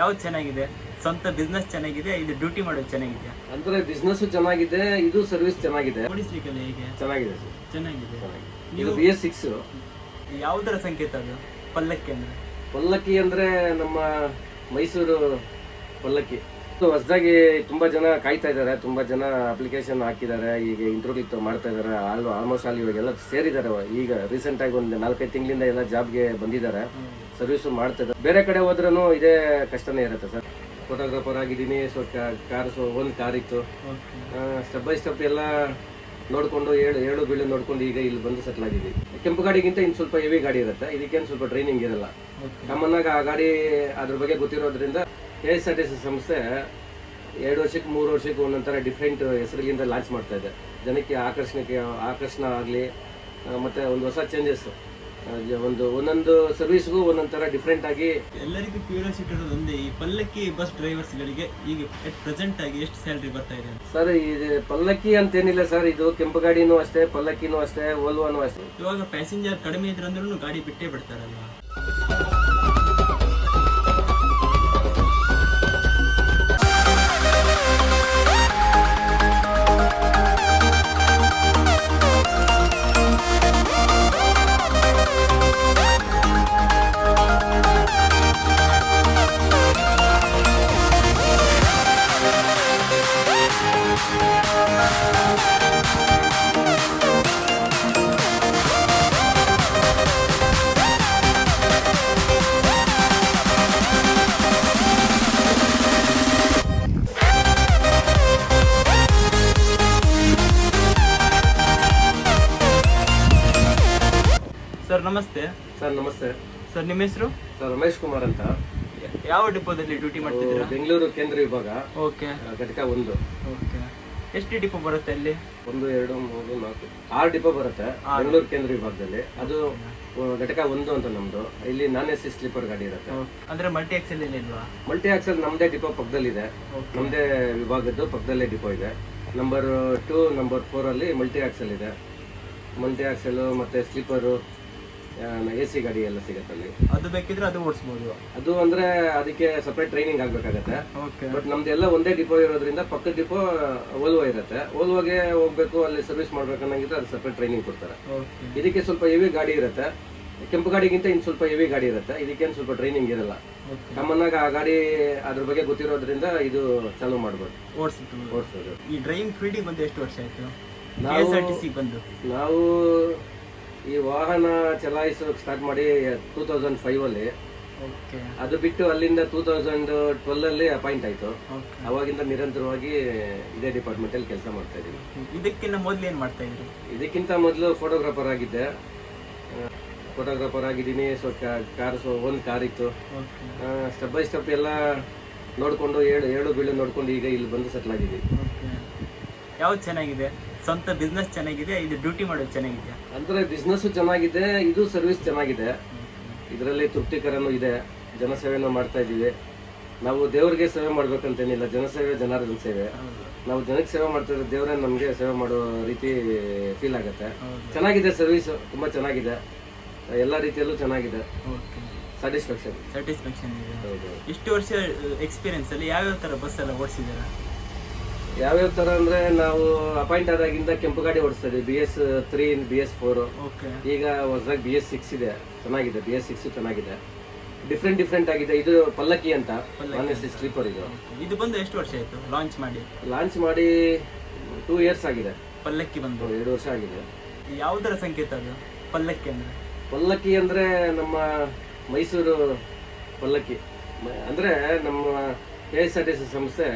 ಯಾವ್ದು ಚೆನ್ನಾಗಿದೆ? ಸ್ವಂತ ಬಿಸ್ನೆಸ್ ಚೆನ್ನಾಗಿದೆ ಇದು ಡ್ಯೂಟಿ ಮಾಡೋದು ಚೆನ್ನಾಗಿದೆ ಅಂದ್ರೆ ಬಿಸ್ನೆಸ್ ಚೆನ್ನಾಗಿದೆ ಇದು ಸರ್ವಿಸ್ ಚೆನ್ನಾಗಿದೆ. ಓಡಿಸ್ಲಿಕ್ಕೆಲ್ಲ ಹೇಗೆ? ಚೆನ್ನಾಗಿದೆ ಸರ್. ಚೆನ್ನಾಗಿದೆ. ಇದು ಬಿ ಎಸ್ ಸಿಕ್ಸ್ ಯಾವುದರ ಸಂಕೇತ ಅದು? ಪಲ್ಲಕ್ಕಿ ಅಂದ್ರೆ? ಪಲ್ಲಕ್ಕಿ ಅಂದ್ರೆ ನಮ್ಮ ಮೈಸೂರು ಪಲ್ಲಕ್ಕಿ. ಹೊಸದಾಗಿ ತುಂಬಾ ಜನ ಕಾಯ್ತಾ ಇದ್ದಾರೆ ತುಂಬಾ ಜನ ಅಪ್ಲಿಕೇಶನ್ ಹಾಕಿದ್ದಾರೆ ಈಗ ಇಂಟರ್ವ್ಯೂ ಮಾಡ್ತಾ ಇದ್ದಾರೆ ಆಲ್ ಆಲ್ಮೋಸ್ಟ್ ಆಲ್ ಇವಾಗೆಲ್ಲ ಸೇರಿದ್ದಾರೆ ಈಗ ರೀಸೆಂಟ್ ಆಗಿ ಒಂದು ನಾಲ್ಕೈದು ತಿಂಗಳಿಂದ ಎಲ್ಲ ಜಾಬ್ಗೆ ಬಂದಿದ್ದಾರೆ ಸರ್ವಿಸ್ ಮಾಡ್ತಾ ಇದ್ದಾರೆ. ಬೇರೆ ಕಡೆ ಹೋದ್ರೂ ಇದೇ ಕಷ್ಟನೇ ಇರುತ್ತೆ ಸರ್. ಫೋಟೋಗ್ರಾಫರ್ ಆಗಿದ್ದೀನಿ ಸೊ ಕಾರ್ ಸೊ ಒಂದು ಕಾರ್ ಇತ್ತು. ಸ್ಟೆಪ್ ಬೈ ಸ್ಟೆಪ್ ಎಲ್ಲ ನೋಡ್ಕೊಂಡು ಏಳು ಏಳು ಬೀಳು ನೋಡ್ಕೊಂಡು ಈಗ ಇಲ್ಲಿ ಬಂದು ಸೆಟ್ಲ್ ಆಗಿದ್ದೀವಿ. ಕೆಂಪು ಗಾಡಿಗಿಂತ ಇನ್ನು ಸ್ವಲ್ಪ ಹೆವಿ ಗಾಡಿ ಇರುತ್ತೆ ಇದಕ್ಕೇನು ಸ್ವಲ್ಪ ಟ್ರೈನಿಂಗ್ ಇರಲ್ಲ. ನಮ್ಮನ್ನಾಗ ಆ ಗಾಡಿ ಅದ್ರ ಬಗ್ಗೆ ಗೊತ್ತಿರೋದ್ರಿಂದ K S R T C ಸಂಸ್ಥೆ ಎರಡು ವರ್ಷಕ್ಕೆ ಮೂರು ವರ್ಷಕ್ಕೆ ಒಂದೊಂಥರ ಡಿಫ್ರೆಂಟ್ ಹೆಸರುಗಳಿಂದ ಲಾಂಚ್ ಮಾಡ್ತಾ ಇದೆ. ಜನಕ್ಕೆ ಆಕರ್ಷಣಕ್ಕೆ ಆಕರ್ಷಣ ಆಗಲಿ ಮತ್ತು ಒಂದು ಹೊಸ ಚೇಂಜಸ್ ಒಂದು ಒಂದೊಂದು ಸರ್ವಿಸ್ಗೂ ಒಂದೊಂದು ಥರ ಡಿಫ್ರೆಂಟ್ ಆಗಿ ಎಲ್ಲರಿಗೂ ಕ್ಯೂರಿಯಾಸಿಟಿ ಇರೋದು ಒಂದೇ ಈ ಪಲ್ಲಕ್ಕಿ ಬಸ್ ಡ್ರೈವರ್ಸ್ಗಳಿಗೆ ಈಗ ಪ್ರೆಸೆಂಟ್ ಆಗಿ ಎಷ್ಟು ಸ್ಯಾಲ್ರಿ ಬರ್ತಾ ಇದೆ ಸರ್ ಇದು ಪಲ್ಲಕ್ಕಿ ಅಂತೇನಿಲ್ಲ ಸರ್ ಇದು ಕೆಂಪು ಗಾಡಿನೂ ಅಷ್ಟೇ ಪಲ್ಲಕ್ಕಿನೂ ಅಷ್ಟೇ ಓಲ್ವಾನು ಅಷ್ಟೇ. ಇವಾಗ ಪ್ಯಾಸೆಂಜರ್ ಕಡಿಮೆ ಇದ್ರಂದ್ರೂ ಗಾಡಿ ಬಿಟ್ಟೇ ಬಿಡ್ತಾರಲ್ವಾ? ಸರ್ ನಿಮ್ಮ ಹೆಸರು? ಸರ್ ರಮೇಶ್ ಕುಮಾರ್ ಅಂತ. ಯಾವ ಡಿಪೋದಲ್ಲಿ ಡ್ಯೂಟಿ ಮಾಡ್ತಿದ್ದೀರಾ? ಬೆಂಗಳೂರು ಕೇಂದ್ರ ವಿಭಾಗ. ಓಕೆ. ಘಟಕ ಒಂದು. ಓಕೆ. ಎಷ್ಟು ಡಿಪೋ ಬರುತ್ತೆ ಅಲ್ಲಿ? ಒಂದು ಎರಡು ಮೂರು ನಾಲ್ಕು. ಆರು ಡಿಪೋ ಬರುತ್ತೆ ಬೆಂಗಳೂರು ಕೇಂದ್ರ ವಿಭಾಗದಲ್ಲಿ. ಅದು ಘಟಕ ಒಂದು ಅಂತ ನಮ್ದು. ಇಲ್ಲಿ ನಾನ್ ಎಸ್ ಸಿ ಸ್ಲೀಪರ್ ಗಾಡಿ ಇರುತ್ತೆ. ಅಂದ್ರೆ ಮಲ್ಟಿ ಆಕ್ಸೆಲ್ ಇಲ್ವಾ? ಮಲ್ಟಿ ಆಕ್ಸಲ್ ನಮ್ದೇ ಡಿಪೋ ಪಕ್ಕದಲ್ಲಿದೆ. ನಮ್ದೇ ವಿಭಾಗದ್ದು ಪಕ್ಕದಲ್ಲೇ ಡಿಪೋ ಇದೆ. ನಂಬರ್ ಟೂ ನಂಬರ್ ಫೋರ್ ಅಲ್ಲಿ ಮಲ್ಟಿ ಆಕ್ಸೆಲ್ ಇದೆ. ಮಲ್ಟಿ ಆಕ್ಸೆಲ್ ಮತ್ತೆ ಸ್ಲೀಪರು ಎ ಸಿ ಗಾಡಿ ಎಲ್ಲ ಸಿಗುತ್ತೆ ಅಲ್ಲಿ. ಅದು ಬೇಕಿದ್ರೆ ಅದು ಓಡಿಸ್ಬೋದು. ಅದು ಅಂದ್ರೆ ಅದಕ್ಕೆ ಸಪ್ರೇಟ್ ಟ್ರೈನಿಂಗ್ ಆಗ್ಬೇಕಾಗತ್ತೆ. ಓಕೆ. ಬಟ್ ನಮ್ದೆಲ್ಲ ಒಂದೇ ಡಿಪೋ ಇರೋದ್ರಿಂದ ಪಕ್ಕದ ಡಿಪೋ ಓಲ್ವೋ ಇರುತ್ತೆ. ಓಲ್ವೋಗೆ ಹೋಗ್ಬೇಕು ಅಲ್ಲಿ ಸರ್ವಿಸ್ ಮಾಡ್ಬೇಕು ಅನ್ನಂಗಿದ್ರೆ ಅದು ಸಪ್ರೇಟ್ ಟ್ರೈನಿಂಗ್ ಕೊಡ್ತಾರೆ. ಇದಕ್ಕೆ ಸ್ವಲ್ಪ ಹೆವಿ ಗಾಡಿ ಇರುತ್ತೆ. ಕೆಂಪು ಗಾಡಿಗಿಂತ ಇನ್ನು ಸ್ವಲ್ಪ ಹೆವಿ ಗಾಡಿ ಇರುತ್ತೆ. ಇದಕ್ಕೇನು ಸ್ವಲ್ಪ ಟ್ರೈನಿಂಗ್ ಇರಲ್ಲ. ಕಾಮನ್ ಆಗಿ ಆ ಗಾಡಿ ಅದ್ರ ಬಗ್ಗೆ ಗೊತ್ತಿರೋದ್ರಿಂದ ಇದು ಚಾಲೂ ಮಾಡ್ಬೋದು. ಓಡಿಸ್ಬೋದು. ಓಡಿಸೋದು ಈ ಡ್ರೈವಿಂಗ್ ಫೀಲ್ಡಿಗೆ ಬಂದು ಎಷ್ಟು ವರ್ಷ ಆಯ್ತು? ನಾವು- ಬಂದು. ನಾವು ಈ ವಾಹನ ಚಲಾಯಿಸೋಕೆ ಸ್ಟಾರ್ಟ್ ಮಾಡಿ ಟೂ ತೌಸಂಡ್ ಫೈವ್ ಅಲ್ಲಿ. ಓಕೆ. ಅದು ಬಿಟ್ಟು ಅಲ್ಲಿಂದ ಟೂ ತೌಸಂಡ್ ಟ್ವೆಲ್ ಅಲ್ಲಿ ಅಪಾಯಿಂಟ್ ಆಯ್ತು. ಅವಾಗಿಂದ ನಿರಂತರವಾಗಿ ಇದೇ ಡಿಪಾರ್ಟ್ಮೆಂಟ್ ಅಲ್ಲಿ ಕೆಲಸ ಮಾಡ್ತಾ ಇದ್ದೀನಿ. ಇದಕ್ಕಿಂತ ಮೊದಲು ಏನು ಮಾಡ್ತಾ ಇದ್ರಿ? ಇದಕ್ಕಿಂತ ಮೊದಲು ಫೋಟೋಗ್ರಾಫರ್ ಆಗಿದ್ದೆ. ಫೋಟೋಗ್ರಾಫರ್ ಆಗಿದ್ದೀನಿ. ಸೊ ಕಾರ್ ಸೊ ಒಂದು ಕಾರ್ ಇತ್ತು. ಸ್ಟೆಪ್ ಬೈ ಸ್ಟೆಪ್ ಎಲ್ಲ ನೋಡಿಕೊಂಡು ಏಳು ಏಳು ಬೀಳು ನೋಡ್ಕೊಂಡು ಈಗ ಇಲ್ಲಿ ಬಂದು ಸೆಟ್ಲ್ ಆಗಿದ್ದೀವಿ ಯಾವ್ದು ಚೆನ್ನಾಗಿದೆ? ಸ್ವಂತ ಬಿಸ್ನೆಸ್ ಚೆನ್ನಾಗಿದೆ ಇದು ಡ್ಯೂಟಿ ಮಾಡೋದು ಚೆನ್ನಾಗಿದೆ ಅಂದ್ರೆ ಬಿಸ್ನೆಸ್ ಚೆನ್ನಾಗಿದೆ ಇದು ಸರ್ವಿಸ್ ಚೆನ್ನಾಗಿದೆ. ಇದರಲ್ಲಿ ತೃಪ್ತಿಕರನೂ ಇದೆ ಜನಸೇವೆನೂ ಮಾಡ್ತಾ ಇದ್ದೀವಿ. ನಾವು ದೇವರಿಗೆ ಸೇವೆ ಮಾಡ್ಬೇಕಂತೇನಿಲ್ಲ ಜನಸೇವೆ ಜನಾರ್ದನ ಸೇವೆ. ನಾವು ಜನಕ್ಕೆ ಸೇವೆ ಮಾಡ್ತಾ ಇದ್ರೆ ದೇವರೇ ನಮಗೆ ಸೇವೆ ಮಾಡೋ ರೀತಿ ಫೀಲ್ ಆಗುತ್ತೆ. ಚೆನ್ನಾಗಿದೆ ಸರ್ವಿಸ್ ತುಂಬಾ ಚೆನ್ನಾಗಿದೆ. ಎಲ್ಲ ರೀತಿಯಲ್ಲೂ ಚೆನ್ನಾಗಿದೆ. ಸ್ಯಾಟಿಸ್ಫ್ಯಾಕ್ಷನ್ ಸ್ಯಾಟಿಸ್ಫ್ಯಾಕ್ಷನ್ ಇದೆ. ಹೌದು. ಇಷ್ಟು ವರ್ಷ ಎಕ್ಸ್ಪೀರಿಯನ್ಸ್ ಅಲ್ಲಿ ಯಾವ್ಯಾವ ತರ ಬಸ್ ಎಲ್ಲ ಓಡಿಸಿದ್ದೀರಾ? ಯಾವ್ಯಾವ ತರ ಅಂದ್ರೆ ನಾವು ಅಪಾಯಿಂಟ್ ಆದಾಗಿಂದ ಕೆಂಪು ಗಾಡಿ ಓಡಿಸ್ತಾ ಇದ್ವಿ B S three B S four okay ಈಗ ಹೊಸದಾಗಿ ಬಿ ಎಸ್ ಸಿಕ್ಸ್ ಇದೆ. ಚೆನ್ನಾಗಿದೆ. ಬಿ ಎಸ್ ಸಿಕ್ಸ್ ಚೆನ್ನಾಗಿದೆ. ಡಿಫ್ರೆಂಟ್ ಡಿಫ್ರೆಂಟ್ ಆಗಿದೆ. ಇದು ಪಲ್ಲಕ್ಕಿ ಅಂತ. ಸ್ಲೀಪರ್ ಇದು. ಇದು ಬಂದು ಎಷ್ಟು ವರ್ಷ ಆಯ್ತು? ಲಾಂಚ್ ಮಾಡಿ. ಲಾಂಚ್ ಮಾಡಿ ಟೂ ಇಯರ್ಸ್ ಆಗಿದೆ. ಪಲ್ಲಕ್ಕಿ ಬಂದು. ಎರಡು ವರ್ಷ ಆಗಿದೆ. ಯಾವುದರ ಸಂಕೇತ ಅದು? ಪಲ್ಲಕ್ಕಿ ಅಂದ್ರೆ? ಪಲ್ಲಕ್ಕಿ ಅಂದ್ರೆ ನಮ್ಮ ಮೈಸೂರು ಪಲ್ಲಕ್ಕಿ. ಅಂದ್ರೆ ನಮ್ಮ K S R T C ಸಂಸ್ಥೆ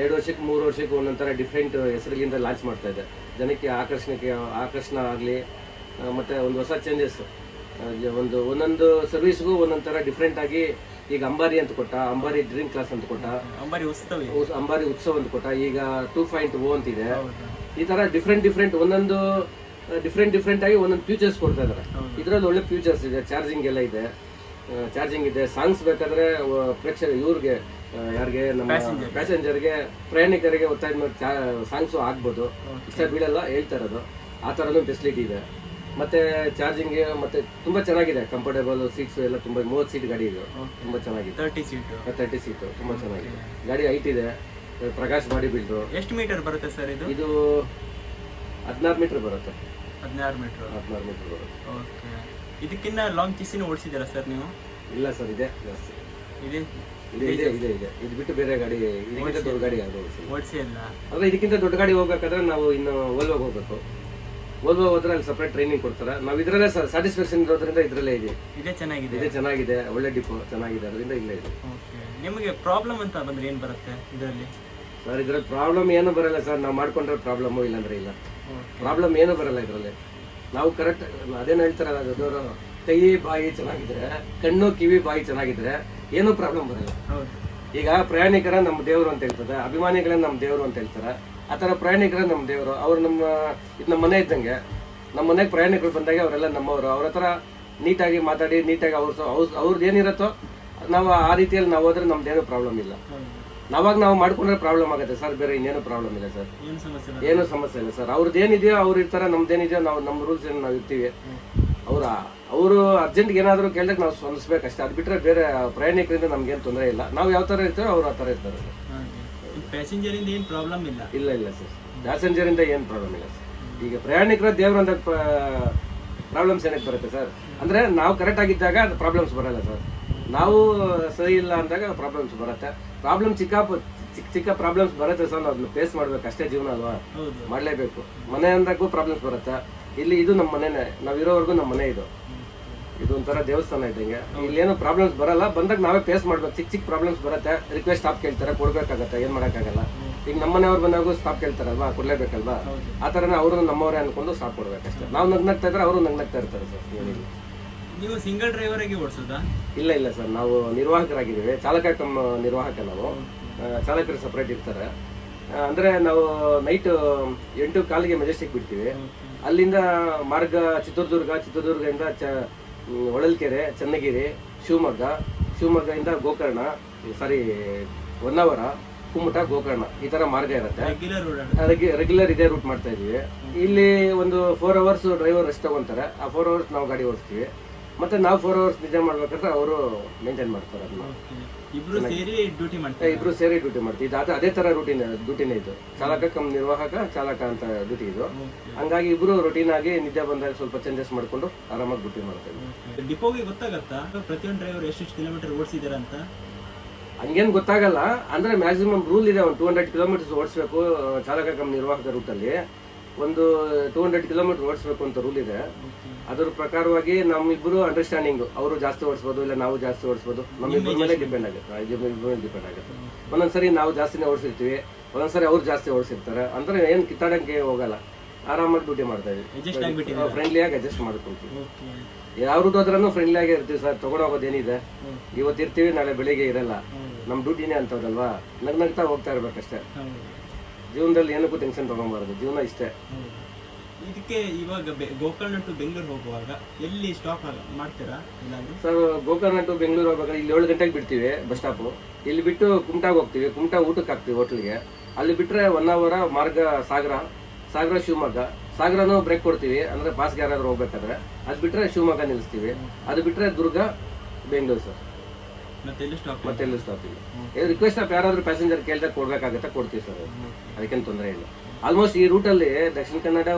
ಎರಡು ವರ್ಷಕ್ಕೆ ಮೂರು ವರ್ಷಕ್ಕೆ ಒಂದೊಂಥರ ಡಿಫ್ರೆಂಟ್ ಹೆಸರುಗಳಿಂದ ಲಾಂಚ್ ಮಾಡ್ತಾ ಇದೆ. ಜನಕ್ಕೆ ಆಕರ್ಷಣಕ್ಕೆ ಆಕರ್ಷಣ ಆಗಲಿ ಮತ್ತೆ ಒಂದು ಹೊಸ ಚೇಂಜಸ್ ಒಂದು ಒಂದೊಂದು ಸರ್ವಿಸ್ಗೂ ಒಂದೊಂದು ಥರ ಡಿಫ್ರೆಂಟ್ ಆಗಿ ಈಗ ಅಂಬಾರಿ ಅಂತ ಕೊಟ್ಟ ಅಂಬಾರಿ ಡ್ರೀಮ್ ಕ್ಲಾಸ್ ಅಂತ ಕೊಟ್ಟ ಅಂಬಾರಿ ಉತ್ಸವ. ಅಂಬಾರಿ ಉತ್ಸವ ಅಂತ ಕೊಟ್ಟ ಈಗ ಟೂ ಪಾಯಿಂಟ್ ಓ ಅಂತಿದೆ ಈ ಥರ ಡಿಫ್ರೆಂಟ್ ಡಿಫ್ರೆಂಟ್ ಒಂದೊಂದು ಡಿಫ್ರೆಂಟ್ ಡಿಫ್ರೆಂಟ್ ಆಗಿ ಒಂದೊಂದು ಫ್ಯೂಚರ್ಸ್ ಕೊಡ್ತಾ ಇದಾರೆ. ಇದರಲ್ಲಿ ಒಳ್ಳೆ ಫ್ಯೂಚರ್ಸ್ ಇದೆ ಚಾರ್ಜಿಂಗ್ ಎಲ್ಲ ಇದೆ. ಚಾರ್ಜಿಂಗ್ ಇದೆ ಸಾಂಗ್ಸ್ ಬೇಕಾದ್ರೆ ಪ್ರೇಕ್ಷಕ ಇವ್ರಿಗೆ ಯಾರಿಗೆ? ನಮ್ಮ. ಪ್ಯಾಸೆಂಜರ್ಗೆ ಪ್ರಯಾಣಿಕರಿಗೆ ಒತ್ತಾಯ ಸಾಂಗ್ಸು ಆಗ್ಬೋದು. ಇಷ್ಟ ಬೀಳಲ್ಲ ಹೇಳ್ತಾ ಇರೋದು. ಆ ಥರನೂ ಫೆಸಿಲಿಟಿ ಇದೆ. ಮತ್ತೆ ಚಾರ್ಜಿಂಗ್ ಮತ್ತೆ ತುಂಬಾ ಚೆನ್ನಾಗಿದೆ. ಕಂಫರ್ಟೇಬಲ್ ಸೀಟ್ಸ್ ಎಲ್ಲ ತುಂಬಾ ಮೂವತ್ತು ಸೀಟ್ ಗಾಡಿ ಇದು. ತುಂಬಾ ಚೆನ್ನಾಗಿದೆ. ತರ್ಟಿ ಸೀಟ್ ತರ್ಟಿ ಸೀಟ್ ತುಂಬಾ ಚೆನ್ನಾಗಿದೆ. ಗಾಡಿ ಹೈಟ್ ಇದೆ. ಪ್ರಕಾಶ್ ಬಾಡಿ ಬಿಲ್ಡ್ರು ಎಷ್ಟು ಮೀಟರ್ ಬರುತ್ತೆ ಸರ್ ಇದು? ಇದು ಹದಿನಾರು ಮೀಟರ್ ಬರುತ್ತೆ. ಹದಿನಾರು ಮೀಟರ್ ಹದಿನಾರು ಮೀಟರ್ ಬರುತ್ತೆ. ಓಕೆ ಇದಕ್ಕಿಂತ ಲಾಂಗ್ ಕಿಸಿನ ಓಡಿಸಿದ್ದೀರಾ ಸರ್ ನೀವು? ಇಲ್ಲ ಸರ್ ಇದೆ ಜಾಸ್ತಿ. ಇದೆ. ಇದೆ ಇದೆ ಇದೆ ಇದೆ. ಇದು ಬಿಟ್ಟು ಬೇರೆ ಗಾಡಿ ಇದಕ್ಕಿಂತ ದೊಡ್ಡ ಗಾಡಿ ಯಾವುದು ಓಡಿಸಿ? ಇದಕ್ಕಿಂತ ದೊಡ್ಡ ಗಾಡಿ ಹೋಗ್ಬೇಕಾದ್ರೆ ನಾವು ಇನ್ನು ಓಲ್ವಾಗ ಹೋಗ್ಬೇಕು. ಓಲ್ವಾ ಹೋದ್ರೆ ಅಲ್ಲಿ ಸಪ್ರೇಟ್ ಟ್ರೈನಿಂಗ್ ಕೊಡ್ತಾರೆ. ನಾವು ಇದರಲ್ಲೇ ಸ್ಯಾಟಿಸ್ಫ್ಯಾಕ್ಷನ್ ಇರೋದ್ರಿಂದ ಇದರಲ್ಲೇ ಇದೆ. ಇದೇ ಚೆನ್ನಾಗಿದೆ. ಇದೆ ಚೆನ್ನಾಗಿದೆ. ಒಳ್ಳೆ ಡಿಪೋ ಚೆನ್ನಾಗಿದೆ. ಅದರಿಂದ ಇಲ್ಲೇ ಇದೆ. ನಿಮಗೆ ಪ್ರಾಬ್ಲಮ್ ಅಂತ ಬಂದ್ರೆ ಏನು ಬರುತ್ತೆ ಇದರಲ್ಲಿ? ಸರ್ ಇದ್ರಲ್ಲಿ ಪ್ರಾಬ್ಲಮ್ ಏನು ಬರಲ್ಲ ಸರ್. ನಾವು ಮಾಡ್ಕೊಂಡ್ರೆ ಪ್ರಾಬ್ಲಮ್ ಇಲ್ಲಾಂದ್ರೆ ಇಲ್ಲ. ಪ್ರಾಬ್ಲಮ್ ಏನು ಬರಲ್ಲ ಇದರಲ್ಲಿ. ನಾವು ಕರೆಕ್ಟ್ ಅದೇನು ಹೇಳ್ತಾರಲ್ಲ ದೊಡ್ಡವರು? ಕೈ ಬಾಯಿ ಚೆನ್ನಾಗಿದ್ರೆ ಕಣ್ಣು ಕಿವಿ ಬಾಯಿ ಚೆನ್ನಾಗಿದ್ರೆ ಏನೂ ಪ್ರಾಬ್ಲಮ್ ಬರಲ್ಲ. ಈಗ ಪ್ರಯಾಣಿಕರ ನಮ್ಮ ದೇವರು ಅಂತ ಹೇಳ್ತಾರೆ ಅಭಿಮಾನಿಗಳೇ ನಮ್ಮ ದೇವರು ಅಂತ ಹೇಳ್ತಾರೆ. ಆ ಥರ ಪ್ರಯಾಣಿಕರ ನಮ್ಮ ದೇವರು. ಅವ್ರು ನಮ್ಮ ಇದು ನಮ್ಮ ಮನೆ ಇದ್ದಂಗೆ ನಮ್ಮ ಮನೆಗೆ ಪ್ರಯಾಣಿಕರು ಬಂದಾಗ ಅವರೆಲ್ಲ ನಮ್ಮವರು. ಅವ್ರ ಹತ್ರ ನೀಟಾಗಿ ಮಾತಾಡಿ ನೀಟಾಗಿ ಅವ್ರ ಅವ್ರ ಅವ್ರದ್ದು ಏನಿರುತ್ತೋ ನಾವು ಆ ರೀತಿಯಲ್ಲಿ ನಾವು ಹೋದ್ರೆ ನಮ್ದೇನು ಪ್ರಾಬ್ಲಮ್ ಇಲ್ಲ. ನಾವಾಗ ನಾವು ಮಾಡ್ಕೊಂಡ್ರೆ ಪ್ರಾಬ್ಲಮ್ ಆಗುತ್ತೆ. ಸರ್ ಬೇರೆ ಇನ್ನೇನು ಪ್ರಾಬ್ಲಮ್ ಇಲ್ಲ ಸರ್. ಏನು ಸಮಸ್ಯೆ ಏನು ಸಮಸ್ಯೆ ಇಲ್ಲ ಸರ್. ಅವ್ರದ್ದು ಏನಿದೆಯೋ ಅವ್ರು ಇರ್ತಾರೆ ನಮ್ದೇನಿದೆಯೋ ನಾವು ನಮ್ಮ ರೂಲ್ಸ್ ಏನು ನಾವು ಇರ್ತೀವಿ. ಅವ್ರ ಅವರು ಅರ್ಜೆಂಟ್ಗೆ ಏನಾದರೂ ಕೇಳಿದಾಗ ನಾವು ಸ್ಪಂದಿಸ್ಬೇಕಷ್ಟೇ. ಅದು ಬಿಟ್ಟರೆ ಬೇರೆ ಪ್ರಯಾಣಿಕರಿಂದ ನಮ್ಗೇನು ತೊಂದರೆ ಇಲ್ಲ. ನಾವು ಯಾವ ಥರ ಇರ್ತೇವೆ ಅವ್ರು ಆ ಥರ ಇರ್ತಾರೆ. ಸರ್ ಪ್ಯಾಸೆಂಜರಿಂದ ಏನು ಪ್ರಾಬ್ಲಮ್ ಇಲ್ಲ? ಇಲ್ಲ ಇಲ್ಲ ಸರ್. ಪ್ಯಾಸೆಂಜರಿಂದ ಏನು ಪ್ರಾಬ್ಲಮ್ ಇಲ್ಲ ಸರ್. ಈಗ ಪ್ರಯಾಣಿಕರ ದೇವರಂತ ಅಂತ ಪ್ರಾಬ್ಲಮ್ಸ್ ಏನಕ್ಕೆ ಬರುತ್ತೆ ಸರ್? ಅಂದರೆ ನಾವು ಕರೆಕ್ಟ್ ಆಗಿದ್ದಾಗ ಅದು ಪ್ರಾಬ್ಲಮ್ಸ್ ಬರಲ್ಲ ಸರ್. ನಾವು ಸರಿ ಇಲ್ಲ ಅಂದಾಗ ಪ್ರಾಬ್ಲಮ್ಸ್ ಬರುತ್ತೆ. ಪ್ರಾಬ್ಲಮ್ ಚಿಕ್ಕ ಪ- ಚಿಕ್ಕ ಚಿಕ್ಕ ಪ್ರಾಬ್ಲಮ್ಸ್ ಬರುತ್ತೆ ಸರ್ ನಾವು ಅದನ್ನ ಫೇಸ್ ಮಾಡ್ಬೇಕು ಅಷ್ಟೇ ಜೀವನ ಅಲ್ವಾ? ಮಾಡಲೇಬೇಕು. ಮನೆ ಅಂದಾಗೂ ಪ್ರಾಬ್ಲಮ್ಸ್ ಬರುತ್ತೆ. ಇಲ್ಲಿ ಇದು ನಮ್ಮ ಮನೆನೇ ನಾವು ಇರೋವರೆಗೂ ನಮ್ಮ ಮನೆ ಇದು. ಇದು ಒಂಥರ ದೇವಸ್ಥಾನ ಇದ್ದಂಗೆ. ಇಲ್ಲಿ ಏನು ಪ್ರಾಬ್ಲಮ್ಸ್ ಬರಲ್ಲ ಬಂದಾಗ ನಾವೇ ಫೇಸ್ ಮಾಡ್ಬೇಕು. ಚಿಕ್ಕ ಚಿಕ್ಕ ಪ್ರಾಬ್ಲಮ್ಸ್ ಬರುತ್ತೆ ರಿಕ್ವೆಸ್ಟ್ ಸ್ಟಾಪ್ ಕೇಳ್ತಾರೆ ಕೊಡ್ಬೇಕಾಗತ್ತೆ ಏನ್ ಮಾಡೋಕ್ಕಾಗಲ್ಲ. ಈಗ ನಮ್ಮ ಮನೆಯವ್ರು ಬಂದಾಗೂ ಸ್ಟಾಪ್ ಕೇಳ್ತಾರಲ್ವಾ ಕೊಡ್ಲೇಬೇಕಲ್ವಾ? ಆ ಥರನೇ ಅವರು ನಮ್ಮವರೇ ಅನ್ಕೊಂಡು ಸ್ಟಾಪ್ ಕೊಡ್ಬೇಕಷ್ಟೇ. ನಾವು ನಗ್ನಗ್ತಾ ಇದ್ರೆ ಅವರು ನಗ್ನಗ್ತಾ ಇರ್ತಾರೆ ಸರ್ ನೀವು ಸಿಂಗಲ್ ಡ್ರೈವರ್ ಆಗಿ ಓಡಿಸೋದಾ ಇಲ್ಲ ಇಲ್ಲ ಸರ್. ನಾವು ನಿರ್ವಾಹಕರಾಗಿದ್ದೀವಿ. ಚಾಲಕ ನಿರ್ವಾಹಕ ನಾವು. ಚಾಲಕರು ಸಪ್ರೇಟ್ ಇರ್ತಾರೆ. ಅಂದರೆ ನಾವು ನೈಟ್ ಎಂಟು ಕಾಲಿಗೆ ಮೆಜೆಸ್ಟಿಕ್ ಬಿಡ್ತೀವಿ. ಅಲ್ಲಿಂದ ಮಾರ್ಗ ಚಿತ್ರದುರ್ಗ ಚಿತ್ರದುರ್ಗದಿಂದ ಚ ಹೊಳಲ್ಕೆರೆ ಚನ್ನಗಿರಿ ಶಿವಮೊಗ್ಗ ಶಿವಮೊಗ್ಗದಿಂದ ಗೋಕರ್ಣ ಸಾರಿ ಹೊನ್ನಾವರ ಕುಮಟ ಗೋಕರ್ಣ ಈ ತರ ಮಾರ್ಗ ಇರುತ್ತೆ. ರೆಗ್ಯುಲರ್ ರೆಗ್ಯುಲರ್ ಇದೇ ರೂಟ್ ಮಾಡ್ತಾ ಇದೀವಿ ಇಲ್ಲಿ ಒಂದು ಫೋರ್ ಅವರ್ಸ್ ಡ್ರೈವರ್ ರೆಸ್ಟ್ ತಗೊಂತಾರೆ. ಆ ಫೋರ್ ಅವರ್ಸ್ ನಾವು ಗಾಡಿ ಓಡಿಸ್ತೀವಿ. ಮತ್ತೆ ನಾವು ಫೋರ್ ಅವರ್ಸ್ ನಿಜ ಮಾಡ್ಬೇಕಾದ್ರೆ ಅವರು ಮೇಂಟೈನ್ ಮಾಡ್ತಾರೆ ಅದನ್ನ. ಇಬ್ರು ಸೇರಿ ಡ್ಯೂಟಿ ಮಾಡ್ತಾರೆ ಇಬ್ರು ಸೇರಿ ಡ್ಯೂಟಿ ಮಾಡ್ತೀವಿ. ಇದು ಅದೇ- ಅದೇ ತರ ರೂಟೀನ್ ಡ್ಯೂಟಿನೇ ಇದು. ಚಾಲಕ ಕಮ್ ನಿರ್ವಾಹಕ ಚಾಲಕ ಅಂತ ಡ್ಯೂಟಿ ಇದು. ಹಂಗಾಗಿ ಇಬ್ರು ರೂಟೀನ್ ಆಗಿ ನಿದ್ದೆ ಬಂದಾಗ ಸ್ವಲ್ಪ ಚೇಂಜಸ್ ಮಾಡ್ಕೊಂಡು ಆರಾಮಾಗಿ ಡ್ಯೂಟಿ ಮಾಡ್ತೇವೆ. ಡಿಪೋಗೆ ಗೊತ್ತಾಗತ್ತಾ? ಪ್ರತಿಯೊಂದು ಡ್ರೈವರ್ ಎಷ್ಟೆಷ್ಟು ಕಿಲೋಮೀಟರ್ ಓಡಿಸಿದಾರೆ ಅಂತ? ಹಂಗೇನ್ ಗೊತ್ತಾಗಲ್ಲ. ಅಂದ್ರೆ ಮ್ಯಾಕ್ಸಿಮಮ್ ರೂಲ್ ಇದೆ ಒಂದು ಟೂ ಹಂಡ್ರೆಡ್ ಕಿಲೋಮೀಟರ್ಸ್ ಓಡಿಸ್ಬೇಕು ಚಾಲಕ ಕಮ್ ನಿರ್ವಾಹಕ ರೂಟಲ್ಲಿ ಒಂದು ಟೂ ಹಂಡ್ರೆಡ್ ಕಿಲೋಮೀಟರ್ ಓಡಿಸ್ಬೇಕು ಅಂತ ರೂಲ್ ಇದೆ. ಅದ್ರ ಪ್ರಕಾರವಾಗಿ ನಮ್ಮಿಬ್ರು ಅಂಡರ್ಸ್ಟ್ಯಾಂಡಿಂಗ್ ಅವರು ಜಾಸ್ತಿ ಓಡಿಸ್ಬೋದು ಇಲ್ಲ ನಾವು ಜಾಸ್ತಿ ಓಡಿಸ್ಬೋದು ನಮ್ಮಿಬ್ಬರ ಮೇಲೆ ಡಿಪೆಂಡ್ ಆಗುತ್ತೆ. ಇಬ್ಬರ ಡಿಪೆಂಡ್ ಆಗುತ್ತೆ. ಒಂದೊಂದ್ಸರಿ ನಾವು ಜಾಸ್ತಿನೇ ಓಡಿಸಿರ್ತೀವಿ ಒಂದೊಂದ್ಸರಿ ಅವ್ರು ಜಾಸ್ತಿ ಓಡಿಸಿರ್ತಾರೆ. ಅಂದ್ರೆ ಏನು ಕಿತ್ತಾಡಂಗೆ ಹೋಗಲ್ಲ. ಆರಾಮಾಗಿ ಡ್ಯೂಟಿ ಮಾಡ್ತಾ ಇದ್ದೀವಿ. ಫ್ರೆಂಡ್ಲಿ ಆಗಿ ಫ್ರೆಂಡ್ಲಿಯಾಗಿ ಅಡ್ಜಸ್ಟ್ ಮಾಡ್ಕೊಳ್ತೀವಿ. ಓಕೆ ಯಾವ ಹೋದ್ರೂ ಫ್ರೆಂಡ್ಲಿ ಆಗಿ ಇರ್ತೀವಿ ಸರ್ ತಗೊಂಡೋಗೋದೇನಿದೆ ಇವತ್ತು ಇರ್ತೀವಿ ನಾಳೆ ಬೆಳಿಗ್ಗೆ ಇರಲ್ಲ. ನಮ್ಮ ಡ್ಯೂಟಿನೇ ಅಂತದಲ್ವಾ ನಗ್ ನಗ್ತಾ ಹೋಗ್ತಾ ಇರ್ಬೇಕಷ್ಟೇ. ಜೀವನದಲ್ಲಿ ಏನಕ್ಕೂ ಟೆನ್ಷನ್ ತಗೊಂಬಾರದು ಜೀವನ ಇಷ್ಟೇ. ಇದಕ್ಕೆ ಇವಾಗ ಬೆ- ಗೋಕರ್ಣ ಟು ಬೆಂಗಳೂರು ಹೋಗುವಾಗ ಎಲ್ಲಿ ಸ್ಟಾಪ್ ಮಾಡ್ತೀರಾ ಇಲ್ಲಾಂದ್ರೆ? ಸರ್ ಗೋಕರ್ಣ ಟು ಬೆಂಗಳೂರು ಹೋಗ್ಬೇಕಾದ್ರೆ ಇಲ್ಲಿ ಏಳು ಗಂಟೆಗೆ ಬಿಡ್ತೀವಿ ಬಸ್ ಸ್ಟಾಪು ಇಲ್ಲಿ ಬಿಟ್ಟು ಕುಮಟಾಗೆ ಹೋಗ್ತೀವಿ ಕುಮಟಾ ಊಟಕ್ಕೆ ಹಾಕ್ತೀವಿ ಹೋಟ್ಲಿಗೆ ಅಲ್ಲಿ ಬಿಟ್ಟರೆ ಒನ್ ಅವರ ಮಾರ್ಗ ಸಾಗರ ಸಾಗರ ಶಿವಮೊಗ್ಗ. ಸಾಗರನೂ ಬ್ರೇಕ್ ಕೊಡ್ತೀವಿ ಅಂದರೆ ಪಾಸ್ಗೆ ಯಾರಾದ್ರೂ ಹೋಗ್ಬೇಕಾದ್ರೆ. ಅದು ಬಿಟ್ಟರೆ ಶಿವಮೊಗ್ಗ ನಿಲ್ಲಿಸ್ತೀವಿ ಅದು ಬಿಟ್ಟರೆ ದುರ್ಗ ಬೆಂಗಳೂರು ಸರ್. ಮತ್ತೆ ಎಲ್ಲಿ ಸ್ಟಾಪ್ ಸ್ಟಾಪ್ ಇಲ್ಲ. ರಿಕ್ವೆಸ್ಟ್ ಆಫ್ ಯಾರಾದ್ರೂ ಪ್ಯಾಸೆಂಜರ್ ಕೇಳಿದ್ರೆ ಕೊಡ್ಬೇಕಾಗತ್ತೆ? ಕೊಡ್ತೀವಿ ಸರ್. ಅದಕ್ಕೇನು ತೊಂದರೆ ಇಲ್ಲ. ಆಲ್ಮೋಸ್ಟ್ ಈ ರೂಟಲ್ಲಿ ದಕ್ಷಿಣ ಕನ್ನಡ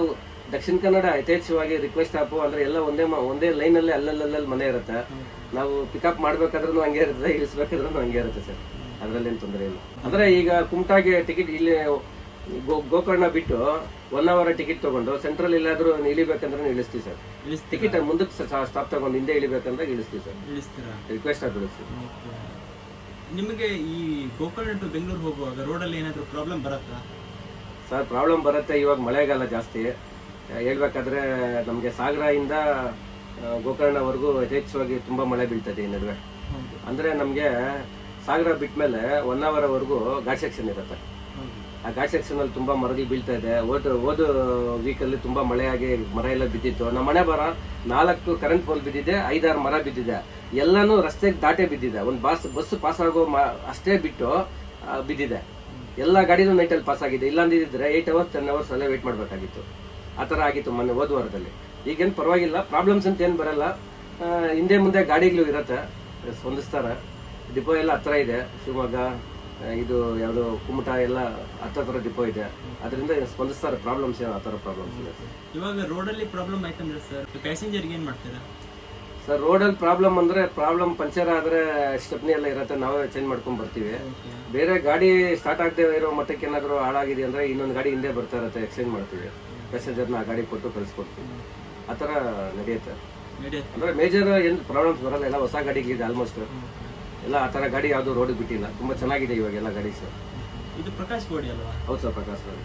ದಕ್ಷಿಣ ಕನ್ನಡ ಯಥೇಚ್ಛವಾಗಿ ರಿಕ್ವೆಸ್ಟ್ ಆಪು ಅಂದ್ರೆ ಎಲ್ಲ ಒಂದೇ ಒಂದೇ ಒಂದೇ ಲೈನಲ್ಲಿ ಅಲ್ಲಲ್ಲಲ್ಲಿ ಮನೆ ಇರುತ್ತೆ. ನಾವು ಪಿಕಪ್ ಮಾಡ್ಬೇಕಾದ್ರೂ ಹಂಗೆ ಇರುತ್ತೆ ಇಳಿಸ್ಬೇಕಾದ್ರೂ ಹಂಗೆ ಇರುತ್ತೆ ಸರ್. ಅದರಲ್ಲೇನು ತೊಂದರೆ ಇಲ್ಲ. ಅಂದ್ರೆ ಈಗ ಕುಮಟಾಗೆ ಟಿಕೆಟ್ ಇಲ್ಲಿ ಗೋ- ಗೋಕರ್ಣ ಬಿಟ್ಟು ಒನ್ ಅವರ್ ಟಿಕೆಟ್ ತಗೊಂಡು ಸೆಂಟ್ರಲ್ ಎಲ್ಲಾದರೂ ಇಳಿಬೇಕಂದ್ರೆ ಇಳಿಸ್ತೀವಿ ಸರ್ ಟಿಕೆಟ್ ಮುಂದಕ್ಕೆ ಸ್ಟಾಪ್ ತಗೊಂಡು ಹಿಂದೆ ಇಳಿಬೇಕಂದ್ರೆ ಇಳಿಸ್ತೀವಿ ಸರ್ ಇಳಿಸ್ತೀರಾ? ರಿಕ್ವೆಸ್ಟ್ ಆಗಿ ಇಳಿಸ್ತೀವಿ. ಓಕೆ ನಿಮಗೆ ಈ ಗೋಕರ್ಣ ಟು ಬೆಂಗಳೂರು ಹೋಗುವಾಗ ರೋಡಲ್ಲಿ ಏನಾದರೂ ಪ್ರಾಬ್ಲಮ್ ಬರುತ್ತಾ? ಸರ್ ಪ್ರಾಬ್ಲಮ್ ಬರುತ್ತೆ. ಇವಾಗ ಮಳೆಗಾಲ ಜಾಸ್ತಿ. ಹೇಳ್ಬೇಕಾದ್ರೆ ನಮಗೆ ಸಾಗರದಿಂದ ಇಂದ ಗೋಕರ್ಣವರೆಗೂ ಯಥೇಚ್ಛವಾಗಿ ತುಂಬ ಮಳೆ ಬೀಳ್ತದೆ ಈ ನಡುವೆ. ಅಂದರೆ ನಮಗೆ ಸಾಗರ ಬಿಟ್ಮೇಲೆ ಒನ್ ಅವರ್ವರೆಗೂ ಘಾಟ್ ಸೆಕ್ಷನ್ ಇರುತ್ತೆ. ಆ ಘಾಟ್ ಸೆಕ್ಷನಲ್ಲಿ ತುಂಬ ಮರಗಳು ಬೀಳ್ತಾ ಇದೆ. ಹೋದ ವೀಕಲ್ಲಿ ತುಂಬ ಮಳೆಯಾಗಿ ಮರ ಎಲ್ಲ ಬಿದ್ದಿತ್ತು. ನಮ್ಮ ಮನೆ ಬರ ನಾಲ್ಕು ಕರೆಂಟ್ ಪೋಲ್ ಬಿದ್ದಿದೆ, ಐದಾರು ಮರ ಬಿದ್ದಿದೆ. ಎಲ್ಲನೂ ರಸ್ತೆಗೆ ದಾಟೆ ಬಿದ್ದಿದೆ. ಒಂದು ಬಸ್ ಬಸ್ ಪಾಸ್ ಆಗೋ ಮ- ಅಷ್ಟೇ ಬಿಟ್ಟು ಬಿದ್ದಿದೆ. ಎಲ್ಲ ಗಾಡಿನೂ ನೈಟಲ್ಲಿ ಪಾಸ್ ಆಗಿದೆ ಇಲ್ಲಾಂದಿದ್ರೆ ಏಯ್ಟ್ ಅವರ್ಸ್ ಟೆನ್ ಅವರ್ಸ್ ಅಲ್ಲೇ ವೇಟ್ ಮಾಡಬೇಕಾಗಿತ್ತು. ಆ ಥರ ಆಗಿತ್ತು ಮೊನ್ನೆ ಹೋದ ವಾರದಲ್ಲಿ. ಈಗೇನು ಪರವಾಗಿಲ್ಲ. ಪ್ರಾಬ್ಲಮ್ಸ್ ಅಂತ ಏನು ಬರಲ್ಲ. ಹಿಂದೆ ಮುಂದೆ ಗಾಡಿಗಳು ಇರತ್ತೆ. ಸ್ಪಂದಿಸ್ತಾರೆ. ಡಿಪೋ ಎಲ್ಲ ಹತ್ರ ಇದೆ. ಶಿವಮೊಗ್ಗ ಇದು ಯಾವುದು ಕುಮಟ ಎಲ್ಲ ಹತ್ರ ಡಿಪೋ ಇದೆ. ಅದರಿಂದ ಸ್ಪಂದಿಸ್ತಾರೆ. ಪ್ರಾಬ್ಲಮ್ಸ್ ಏನು ಆ ಥರ ಪ್ರಾಬ್ಲಮ್ಸ್ ಇದೆ ಇವಾಗ ರೋಡಲ್ಲಿ ಪ್ರಾಬ್ಲಮ್ ಆಯ್ತಂದ್ರೆ ಸರ್ ಪ್ಯಾಸೆಂಜರ್ಗೆ ಏನು ಮಾಡ್ತೀರಾ? ಸರ್ ರೋಡಲ್ಲಿ ಪ್ರಾಬ್ಲಮ್ ಅಂದ್ರೆ ಪ್ರಾಬ್ಲಮ್ ಪಂಚರ್ ಆದ್ರೆ ಸ್ಟೆಪ್ನಿ ಎಲ್ಲ ಇರುತ್ತೆ. ನಾವೇ ಚೇಂಜ್ ಮಾಡ್ಕೊಂಡು ಬರ್ತೀವಿ. ಬೇರೆ ಗಾಡಿ ಸ್ಟಾರ್ಟ್ ಆಗದೆ ಇರೋ ಮಟ್ಟಕ್ಕೆ ಏನಾದರೂ ಹಾಳಾಗಿದೆ ಅಂದ್ರೆ ಇನ್ನೊಂದು ಗಾಡಿ ಹಿಂದೆ ಬರ್ತಾ ಇರುತ್ತೆ. ಎಕ್ಸ್ಚೇಂಜ್ ಮಾಡ್ತೀವಿ. ಪ್ಯಾಸೆಂಜರ್ನ ಆ ಗಾಡಿ ಕೊಟ್ಟು ಕಳಿಸ್ಕೊಡ್ತೀವಿ. ಆ ಥರ ನಡೆಯುತ್ತೆ. ಅಂದರೆ ಅಂದ್ರೆ ಮೇಜರ್ ಏನು ಪ್ರಾಬ್ಲಮ್ಸ್ ಬರಲ್ಲ. ಎಲ್ಲ ಹೊಸ ಗಾಡಿಗಳಿದೆ ಆಲ್ಮೋಸ್ಟ್ ಎಲ್ಲ ಆ ಥರ ಗಾಡಿ ಯಾವುದು ರೋಡಿಗೆ ಬಿಟ್ಟಿಲ್ಲ. ತುಂಬಾ ಚೆನ್ನಾಗಿದೆ ಇವಾಗ ಎಲ್ಲ ಗಾಡಿ ಸರ್. ಇದು ಪ್ರಕಾಶ್ ಗೋಡಿ ಅಲ್ವಾ? ಹೌದು ಸರ್ ಪ್ರಕಾಶ್ ಸರ್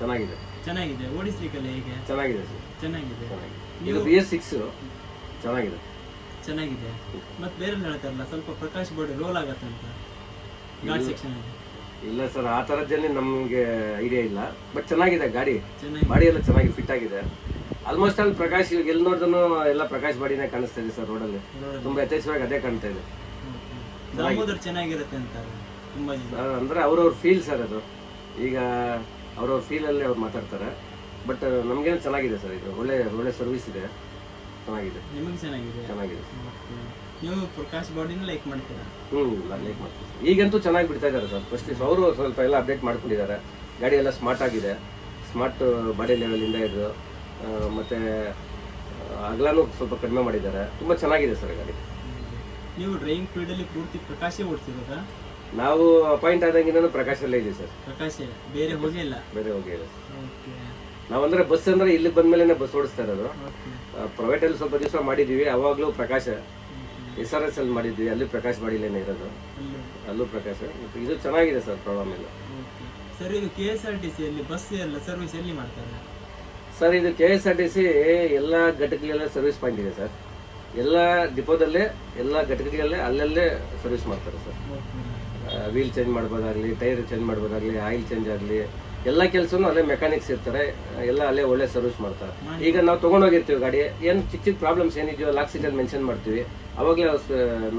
ಚೆನ್ನಾಗಿದೆ. ಚೆನ್ನಾಗಿದೆ. ಓಡಿಸ್ಲಿಕ್ಕೆಲ್ಲ ಹೇಗೆ? ಚೆನ್ನಾಗಿದೆ ಸರ್. ಚೆನ್ನಾಗಿದೆ. ಇದು ಬಿ ಎಸ್ ಸಿಕ್ಸ್ ಚೆನ್ನಾಗಿದೆ. ಚೆನ್ನಾಗಿದೆ. ಮತ್ತೆ ಬೇರೆ ಹೇಳ್ತಾರಲ್ಲ ಸ್ವಲ್ಪ ಪ್ರಕಾಶ್ ಬೋರ್ಡ್ ರೋಲ್ ಆಗತ್ತೆ ಅಂತ. ಗಾಡಿ ಸೆಕ್ಷನ್ ಇಲ್ಲ ಸರ್ ಆ ಥರದ್ದಲ್ಲಿ ನಮಗೆ ಐಡಿಯಾ ಇಲ್ಲ. ಬಟ್ ಚೆನ್ನಾಗಿದೆ ಗಾಡಿ. ಬಾಡಿ ಎಲ್ಲ ಚೆನ್ನಾಗಿ ಫಿಟ್ ಆಗಿದೆ. ಆಲ್ಮೋಸ್ಟ್ ಅಲ್ಲಿ ಪ್ರಕಾಶ್ ಇವಾಗ ಎಲ್ಲಿ ನೋಡಿದ್ರು ಎಲ್ಲ ಪ್ರಕಾಶ್ ಬಾಡಿನೇ ಕಾಣಿಸ್ತಾ ಇದೆ ಸರ್ ರೋಡಲ್ಲಿ ತುಂಬ ತುಂಬಾ ಯಥೇಚ್ಛವಾಗಿ ಅದೇ ಕಾಣ್ತಾ ಇದೆ. ದಾಮೋದರ್ ಚೆನ್ನಾಗಿರುತ್ತೆ ಅಂತ ತುಂಬಾ ಜನ. ಅಂದ್ರೆ ಅವ್ರವ್ರ ಫೀಲ್ ಸರ್ ಅದು. ಈಗ ಅವ್ರವ್ರ ಫೀಲ್ ಅಲ್ಲಿ ಅವ್ರು ಮಾತಾಡ್ತಾರೆ. ಬಟ್ ನಮ್ಗೇನು ಚೆನ್ನಾಗಿದೆ ಸರ್ ಇದು. ಒಳ್ಳೆ ಒಳ್ಳೆ ಸರ್ವಿಸ್ ಇದೆ. ಚೆನ್ನಾಗಿದೆ. ನಿಮಗೆ ಚೆನ್ನಾಗಿದೆ? ಚೆನ್ನಾಗಿದೆ. ನೀವು ಪ್ರಕಾಶ್ ಬಾಡಿನ ಲೈಕ್ ಮಾಡ್ತೀರಾ? ಹ್ಮ್ ಲೈಕ್ ಮಾಡ್ತೀನಿ ಈಗಂತೂ ಚೆನ್ನಾಗಿ ಬಿಡ್ತಾ ಇದ್ದಾರೆ ಸರ್ ಫಸ್ಟ್ ಅವರು ಸ್ವಲ್ಪ ಎಲ್ಲ ಅಪ್ಡೇಟ್ ಮಾಡ್ಕೊಂಡಿದ್ದಾರೆ. ಗಾಡಿ ಎಲ್ಲ ಸ್ಮಾರ್ಟ್ ಆಗಿದೆ. ಸ್ಮಾರ್ಟ್ ಬಾಡಿ ಲೆವೆಲಿಂದ ಇದು ಮತ್ತೆ ಅಗಲನೂ ಸ್ವಲ್ಪ ಕಡಿಮೆ ಮಾಡಿದ್ದಾರೆ. ತುಂಬಾ ಚೆನ್ನಾಗಿದೆ ಸರ್ ಗಾಡಿ. ನೀವು ಡ್ರೈವಿಂಗ್ ಫೀಲ್ಡ್ ಅಲ್ಲಿ ಪೂರ್ತಿ ಪ್ರಕಾಶ ಓಡಿಸಿರೋದಾ ನಾವು ಅಪಾಯಿಂಟ್ ಆದಂಗಿನ ಪ್ರಕಾಶಲ್ಲೇ ಇದೆ ಸರ್. ಪ್ರಕಾಶ? ಬೇರೆ ಹೋಗಿಲ್ಲ ಬೇರೆ ಹೋಗಿಲ್ಲ ಓಕೆ. ನಾವಂದ್ರೆ ಬಸ್ ಅಂದ್ರೆ ಇಲ್ಲಿ ಬಂದ್ಮೇಲೆ ಬಸ್ ಓಡಿಸ್ತಾ ಇರೋದು. ಪ್ರೈವೇಟ್ ಅಲ್ಲಿ ಸ್ವಲ್ಪ ದಿವಸ ಮಾಡಿದೀವಿ ಅವಾಗ್ಲೂ ಪ್ರಕಾಶ. ಎಸ್ ಆರ್ ಎಸ್ ಅಲ್ಲಿ ಮಾಡಿದ್ವಿ ಅಲ್ಲಿ ಪ್ರಕಾಶ್ ಬಾಡಿಲೇನೆ ಇರೋದು. ಅಲ್ಲೂ. ಪ್ರಕಾಶ. ಇದು ಚೆನ್ನಾಗಿದೆ ಸರ್ ಪ್ರಾಬ್ಲಮ್ ಇಲ್ಲ ಸರ್ ಇದು K S R T C ಅಲ್ಲಿ ಬಸ್ ಎಲ್ಲ ಸರ್ವಿಸ್ ಎಲ್ಲಿ ಮಾಡ್ತಾರೆ? ಸರ್ ಇದು K S R T C ಎಲ್ಲ ಘಟಕಗಳೆಲ್ಲ ಸರ್ವಿಸ್ ಪಾಯಿಂಟ್ ಇದೆ ಸರ್. ಎಲ್ಲ ಡಿಪೋದಲ್ಲೇ ಎಲ್ಲ ಘಟಕಗಳಲ್ಲೇ ಅಲ್ಲಲ್ಲೇ ಸರ್ವಿಸ್ ಮಾಡ್ತಾರೆ ಸರ್. ವೀಲ್ ಚೇಂಜ್ ಮಾಡ್ಬೋದಾಗಲಿ ಟೈರ್ ಚೇಂಜ್ ಮಾಡ್ಬೋದಾಗಲಿ ಆಯಿಲ್ ಚೇಂಜ್ ಆಗಲಿ ಎಲ್ಲ ಕೆಲಸನೂ ಅಲ್ಲೇ ಮೆಕ್ಯಾನಿಕ್ಸ್ ಇರ್ತಾರೆ ಎಲ್ಲ ಅಲ್ಲೇ ಒಳ್ಳೆ ಸರ್ವಿಸ್ ಮಾಡ್ತಾರೆ. ಈಗ ನಾವು ತೊಗೊಂಡೋಗಿರ್ತೀವಿ ಗಾಡಿ ಏನು ಚಿಕ್ಕ ಚಿಕ್ಕ ಪ್ರಾಬ್ಲಮ್ಸ್ ಏನಿದೆಯೋ ಲಾಕ್ ಸೀಟಲ್ಲಿ ಮೆನ್ಷನ್ ಮಾಡ್ತೀವಿ ಅವಾಗಲೇ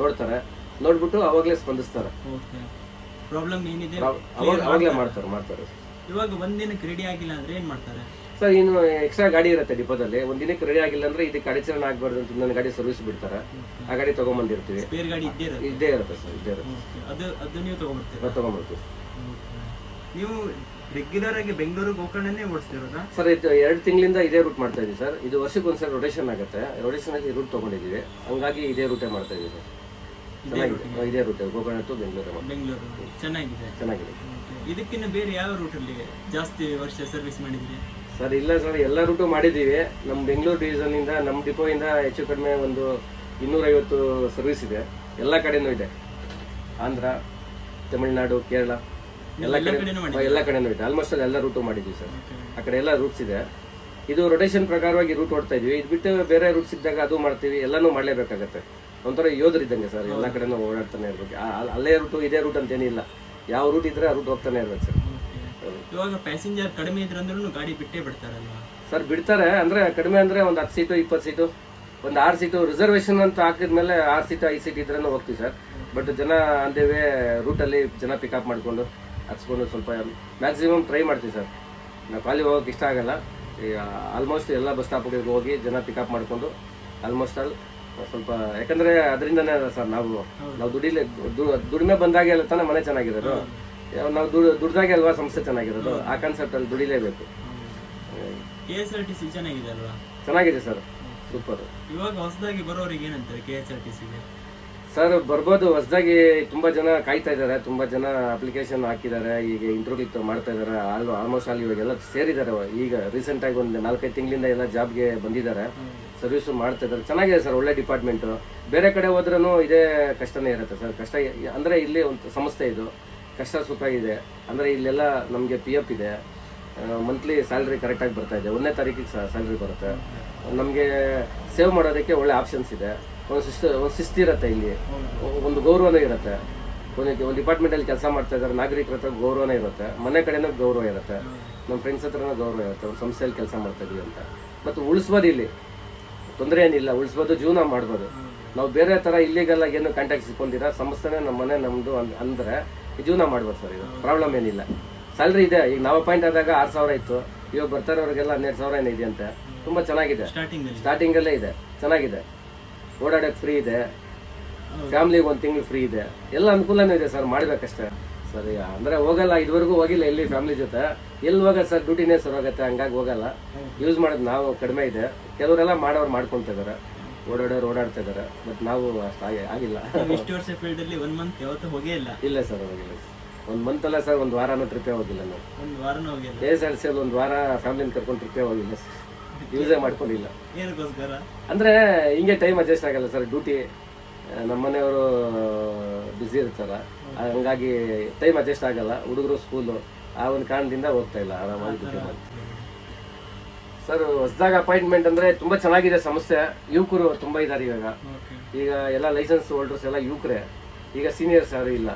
ನೋಡ್ತಾರೆ. ನೋಡ್ಬಿಟ್ಟು ಅವಾಗಲೇ ಸ್ಪಂದಿಸ್ತಾರೆ. ಪ್ರಾಬ್ಲಮ್ ಏನಿದೆ? ಅವಾಗಲೇ ಮಾಡ್ತಾರೆ. ಮಾಡ್ತಾರೆ ಇವಾಗ ಒಂದಿನಕ್ಕೆ ರೆಡಿ ಆಗಿಲ್ಲ ಅಂದ್ರೆ ಏನು ಮಾಡ್ತಾರೆ? ಸರ್ ಏನು ಎಕ್ಸ್ಟ್ರಾ ಗಾಡಿ ಇರುತ್ತೆ ಡಿಪೋದಲ್ಲಿ ಒಂದ್ ದಿನಕ್ಕೆ ರೆಡಿ ಆಗಿಲ್ಲ ಅಂದ್ರೆ ಇದಕ್ಕೆ ಅಡಚಣೆ ಆಗ್ಬಾರ್ದು ಅಂತ ನನ್ನ ಗಾಡಿ ಸರ್ವಿಸ್ ಬಿಡ್ತಾರೆ. ಆ ಗಾಡಿ ತಗೊಂಬಂದಿರ್ತೀವಿ. ಬೇರೆ ಗಾಡಿ ಇದ್ದೇ ಇರುತ್ತೆ? ಇದ್ದೇ ಇರುತ್ತೆ ಸರ್ ಇದ್ದೇ ಇರುತ್ತೆ. ಅದು ಅದು ನೀವು ತಗೊಂಡ್ಬರ್ತೀರಾ ನಾವು ತಗೊಂಡ್ಬರ್ತೀವಿ ನೀವು ರೆಗ್ಯುಲರ್ ಆಗಿ ಬೆಂಗಳೂರು ಗೋಕರ್ಣನೇ ಓಡಿಸ್ತಿರೋದಾ? ಸರ್ ಇದು ಎರಡು ತಿಂಗಳಿಂದ ಇದೇ ರೂಟ್ ಮಾಡ್ತಾ ಇದೀವಿ ಸರ್ ಇದು ವರ್ಷಕ್ಕೆ ಒಂದ್ಸಲ ರೊಟೇಷನ್ ಆಗುತ್ತೆ. ರೊಟೇಷನ್ ಆಗಿ ರೂಟ್ ತಗೊಂಡಿದ್ದೀವಿ. ಹಂಗಾಗಿ ಇದೇ ರೂಟೇ ಮಾಡ್ತಾ ಇದೀವಿ ಸರ್ ಚೆನ್ನಾಗಿದೆ. ಇದೇ ರೂಟ್ ಗೋಕರ್ಣ ಟು ಬೆಂಗಳೂರು ಬೆಂಗಳೂರು. ಚೆನ್ನಾಗಿದೆ. ಚೆನ್ನಾಗಿದೆ. ಇದಕ್ಕಿಂತ ಬೇರೆ ಯಾವ ರೂಟಲ್ಲಿ ಜಾಸ್ತಿ ವರ್ಷ ಸರ್ವಿಸ್ ಮಾಡಿದ್ರಿ ಸರ್ ಇಲ್ಲ ಸರ್ ಎಲ್ಲ ರೂಟು ಮಾಡಿದ್ದೀವಿ. ನಮ್ಮ ಬೆಂಗಳೂರು ಡಿವಿಷನ್ ಇಂದ ನಮ್ಮ ಡಿಪೋಯಿಂದ ಹೆಚ್ಚು ಕಡಿಮೆ ಒಂದು ಇನ್ನೂರೈವತ್ತು ಸರ್ವಿಸ್ ಇದೆ. ಎಲ್ಲ ಕಡೆನೂ ಇದೆ. ಆಂಧ್ರ ತಮಿಳುನಾಡು ಕೇರಳ ಎಲ್ಲ ಕಡೆ ಎಲ್ಲ ಕಡೆನೂ ಇದೆ. ಆಲ್ಮೋಸ್ಟ್ ಎಲ್ಲ ರೂಟು ಮಾಡಿದ್ದೀವಿ ಸರ್. ಆ ಕಡೆ ಎಲ್ಲ ರೂಟ್ಸ್ ಇದೆ. ಇದು ರೊಟೇಷನ್ ಪ್ರಕಾರವಾಗಿ ರೂಟ್ ಓಡ್ತಾ ಇದೀವಿ. ಇದು ಬಿಟ್ಟು ಬೇರೆ ರೂಟ್ಸ್ ಇದ್ದಾಗ ಅದು ಮಾಡ್ತೀವಿ. ಎಲ್ಲನೂ ಮಾಡಲೇಬೇಕಾಗತ್ತೆ. ಒಂಥರ ಯೋಧರಿದ್ದಂಗೆ ಸರ್. ಎಲ್ಲ ಕಡೆನೂ ಓಡಾಡ್ತಾನೆ ಇರ್ಬೇಕು. ಅಲ್ಲೇ ರೂಟು ಇದೇ ರೂಟ್ ಅಂತೇನಿಲ್ಲ. ಯಾವ ರೂಟ್ ಇದ್ರೆ ಆ ರೂಟ್ ಹೋಗ್ತಾನೆ ಇರ್ಬೇಕು ಸರ್. ಇವಾಗ ಪ್ಯಾಸೆಂಜರ್ ಕಡಿಮೆ ಇದ್ರಂದ್ರೂ ಗಾಡಿ ಬಿಟ್ಟೇ ಬಿಡ್ತಾರಲ್ವಾ? ಸರ್ ಬಿಡ್ತಾರೆ. ಅಂದ್ರೆ ಕಡಿಮೆ ಅಂದ್ರೆ ಒಂದು ಹತ್ತು ಸೀಟು ಇಪ್ಪತ್ತು ಸೀಟು ಒಂದು ಆರು ಸೀಟು ರಿಸರ್ವೇಶನ್ ಅಂತ ಹಾಕಿದ್ಮೇಲೆ ಆರು ಸೀಟು ಐದು ಸೀಟ್ ಇದ್ರೂ ಹೋಗ್ತೀವಿ ಸರ್ ಬಟ್ ಜನ ಅಂದೇವೆ ರೂಟಲ್ಲಿ ಜನ ಪಿಕಪ್ ಮಾಡಿಕೊಂಡು ಹಚ್ಕೊಂಡು ಸ್ವಲ್ಪ ಮ್ಯಾಕ್ಸಿಮಮ್ ಟ್ರೈ ಮಾಡ್ತೀವಿ ಸರ್ ನಾವು ಖಾಲಿ ಹೋಗೋಕೆ ಇಷ್ಟ ಆಗಲ್ಲ. ಆಲ್ಮೋಸ್ಟ್ ಎಲ್ಲ ಬಸ್ ಸ್ಟಾಪ್ಗಳಿಗೆ ಹೋಗಿ ಜನ ಪಿಕಪ್ ಮಾಡಿಕೊಂಡು ಆಲ್ಮೋಸ್ಟ್ ಅಲ್ಲಿ ಸ್ವಲ್ಪ ಯಾಕಂದ್ರೆ ಅದರಿಂದನೇ ಸರ್ ನಾವು ನಾವು ದುಡಿಲಿ ದುಡಿಮೆ ಬಂದಾಗೆಲ್ಲ ತಾನೇ ಮನೆ ಚೆನ್ನಾಗಿರೋದು. ನಾವು ದುಡ್ ದುಡ್ದಾಗೆ ಅಲ್ವಾ ಸಂಸ್ಥೆ ಚೆನ್ನಾಗಿರೋದು? ಆ ಕಾನ್ಸೆಪ್ಟ್ ಅಲ್ಲಿ ದುಡಿಲೇಬೇಕು. K S R T C ಚೆನ್ನಾಗಿದೆ ಅಲ್ವಾ? ಚೆನ್ನಾಗಿದೆ ಸರ್. ಸೂಪರ್. ಇವಾಗ ಹೊಸದಾಗಿ ಬರೋರಿಗೆ ಏನಂತಾರೆ ಕೆ ಎಸ್ ಆರ್ ಟಿ ಸಿಗೆ ಸರ್ ಬರ್ಬೋದು. ಹೊಸದಾಗಿ ತುಂಬಾ ಜನ ಕಾಯ್ತಾ ಇದ್ದಾರೆ. ತುಂಬಾ ಜನ ಅಪ್ಲಿಕೇಶನ್ ಹಾಕಿದ್ದಾರೆ. ಈಗ ಇಂಟರ್ವ್ಯೂ ಮಾಡ್ತಾ ಇದ್ದಾರೆ. ಆಲ್ ಆಲ್ಮೋಸ್ಟ್ ಆಲ್ ಇವಾಗೆಲ್ಲ ಸೇರಿದ್ದಾರೆ. ಈಗ ರೀಸೆಂಟ್ ಆಗಿ ಒಂದು ನಾಲ್ಕೈದು ತಿಂಗಳಿಂದ ಎಲ್ಲ ಜಾಬ್ಗೆ ಬಂದಿದ್ದಾರೆ. ಸರ್ವಿಸ್ ಮಾಡ್ತಾ ಇದ್ದಾರೆ. ಚೆನ್ನಾಗಿದೆ ಸರ್. ಒಳ್ಳೆ ಡಿಪಾರ್ಟ್ಮೆಂಟ್ ಬೇರೆ ಕಡೆ ಹೋದ್ರೂ ಇದೇ ಕಷ್ಟನೇ ಇರುತ್ತೆ ಸರ್. ಕಷ್ಟ ಅಂದ್ರೆ ಇಲ್ಲಿ ಒಂದು ಸಂಸ್ಥೆ ಇದು. ಕಷ್ಟ ಸುಖ ಇದೆ. ಅಂದ್ರೆ ಇಲ್ಲೆಲ್ಲ ನಮಗೆ ಪಿ ಎಫ್ ಇದೆ. ಮಂತ್ಲಿ ಸ್ಯಾಲ್ರಿ ಕರೆಕ್ಟಾಗಿ ಬರ್ತಾ ಇದೆ. ಒಂದನೇ ತಾರೀಕಿಗೆ ಸ್ಯಾಲ್ರಿ ಬರುತ್ತೆ. ನಮಗೆ ಸೇವ್ ಮಾಡೋದಕ್ಕೆ ಒಳ್ಳೆ ಆಪ್ಷನ್ಸ್ ಇದೆ. ಒಂದು ಶಿಸ್ತು, ಒಂದು ಶಿಸ್ತಿರುತ್ತೆ ಇಲ್ಲಿ. ಒಂದು ಗೌರವನೇ ಇರುತ್ತೆ. ಒಂದು ಒಂದು ಡಿಪಾರ್ಟ್ಮೆಂಟಲ್ಲಿ ಕೆಲಸ ಮಾಡ್ತಾ ಇದ್ದಾರೆ, ನಾಗರಿಕರ ಹತ್ರ ಗೌರವನೇ ಇರುತ್ತೆ. ಮನೆ ಕಡೆನೂ ಗೌರವ ಇರುತ್ತೆ. ನಮ್ಮ ಫ್ರೆಂಡ್ಸ್ ಹತ್ರನೂ ಗೌರವ ಇರುತ್ತೆ. ಒಂದು ಸಂಸ್ಥೆಯಲ್ಲಿ ಕೆಲಸ ಮಾಡ್ತಾ ಇದೀವಿ ಅಂತ. ಮತ್ತು ಉಳಿಸ್ಬೋದು ಇಲ್ಲಿ. ತೊಂದರೆ ಏನಿಲ್ಲ. ಉಳಿಸ್ಬೋದು, ಜೀವನ ಮಾಡ್ಬೋದು. ನಾವು ಬೇರೆ ಥರ ಇಲ್ಲಿಗೆಲ್ಲ ಏನು ಕಾಂಟ್ಯಾಕ್ಟ್ ಸಿಕ್ಕೊಂಡಿರ ಸಂಸ್ಥೆನೇ ನಮ್ಮ ಮನೆ ನಮ್ಮದು ಅಂದರೆ ಜೀವನ ಮಾಡ್ಬೋದು ಸರ್ ಇದು. ಪ್ರಾಬ್ಲಮ್ ಏನಿಲ್ಲ. ಸ್ಯಾಲ್ರಿ ಇದೆ. ಈಗ ನಾವು ಅಪಾಯಿಂಟ್ ಆದಾಗ ಆರು ಸಾವಿರ ಇತ್ತು. ಇವಾಗ ಬರ್ತಾರವ್ರಿಗೆಲ್ಲ ಹನ್ನೆರಡು ಸಾವಿರ ಏನಿದೆ ಅಂತ. ತುಂಬ ಚೆನ್ನಾಗಿದೆ. ಸ್ಟಾರ್ಟಿಂಗಲ್ಲೇ ಇದೆ. ಚೆನ್ನಾಗಿದೆ. ಓಡಾಡೋಕ್ಕೆ ಫ್ರೀ ಇದೆ. ಫ್ಯಾಮ್ಲಿಗೆ ಒಂದು ತಿಂಗಳು ಫ್ರೀ ಇದೆ. ಎಲ್ಲ ಅನುಕೂಲನೂ ಇದೆ ಸರ್. ಮಾಡಬೇಕಷ್ಟೇ. ಸರಿ ಅಂದರೆ ಹೋಗಲ್ಲ. ಇದುವರೆಗೂ ಹೋಗಿಲ್ಲ ಎಲ್ಲಿ ಫ್ಯಾಮ್ಲಿ ಜೊತೆ. ಎಲ್ಲಿ ಹೋಗೋದು ಸರ್? ಡ್ಯೂಟಿನೇ ಸರ್ ಹೋಗುತ್ತೆ. ಹಂಗಾಗಿ ಹೋಗಲ್ಲ. ಯೂಸ್ ಮಾಡೋದು ನಾವು ಕಡಿಮೆ ಇದೆ. ಕೆಲವರೆಲ್ಲ ಮಾಡೋರು ಮಾಡ್ಕೊತಾ ಇದ್ದಾರೆ ಓಡಾಡೋರು ಓಡಾಡ್ತಾ ಇದ್ದಾರೆ. ಬಟ್ ನಾವು ಅಷ್ಟು ಆಗಿ ಆಗಿಲ್ಲ. ಇಷ್ಟು ವರ್ಷ ಫೀಲ್ಡ್ ಅಲ್ಲಿ ಒನ್ ಮಂತ್ ಯಾವತ್ತೂ ಹೋಗೇ ಇಲ್ಲ. ಇಲ್ಲ ಸರ್ ಹೋಗಿಲ್ಲ. ಒಂದು ಮಂತ್ ಅಲ್ಲ ಸರ್ ಒಂದು ವಾರನೂ ಟ್ರಿಪ್ಪೇ ಹೋಗಿಲ್ಲ ನಾವು. ಒಂದು ವಾರನೂ ಹೋಗಿಲ್ಲ ಎಸ್ ಆರ್ ಸಿ ಒಂದು ವಾರ ಫ್ಯಾಮಿಲಿನ ಕರ್ಕೊಂಡು ಟ್ರಿಪ್ಪೇ ಹೋಗಿಲ್ಲ ಯೂಸೇ ಮಾಡ್ಕೊಂಡಿಲ್ಲ. ಏನಕ್ಕೋಸ್ಕರ? ಅಂದರೆ ಹಿಂಗೆ ಟೈಮ್ ಅಡ್ಜಸ್ಟ್ ಆಗಲ್ಲ ಸರ್ ಡ್ಯೂಟಿ ನಮ್ಮ ಮನೆಯವರು ಬ್ಯುಸಿ ಇರ್ತಾರೆ. ಹಂಗಾಗಿ ಟೈಮ್ ಅಡ್ಜಸ್ಟ್ ಆಗಲ್ಲ. ಹುಡುಗರು ಸ್ಕೂಲು ಆ ಒಂದು ಕಾರಣದಿಂದ ಹೋಗ್ತಾ ಇಲ್ಲ ಆರಾಮಾಗಿ. ಸರ್ ಹೊಸದಾಗ ಅಪಾಯಿಂಟ್ಮೆಂಟ್ ಅಂದರೆ ತುಂಬ ಚೆನ್ನಾಗಿದೆ ಸಮಸ್ಯೆ. ಯುವಕರು ತುಂಬ ಇದ್ದಾರೆ ಇವಾಗ. ಈಗ ಎಲ್ಲ ಲೈಸೆನ್ಸ್ ಹೋಲ್ಡರ್ಸ್ ಎಲ್ಲ ಯುವಕರೇ. ಈಗ ಸೀನಿಯರ್ಸ್ ಯಾರು ಇಲ್ಲ.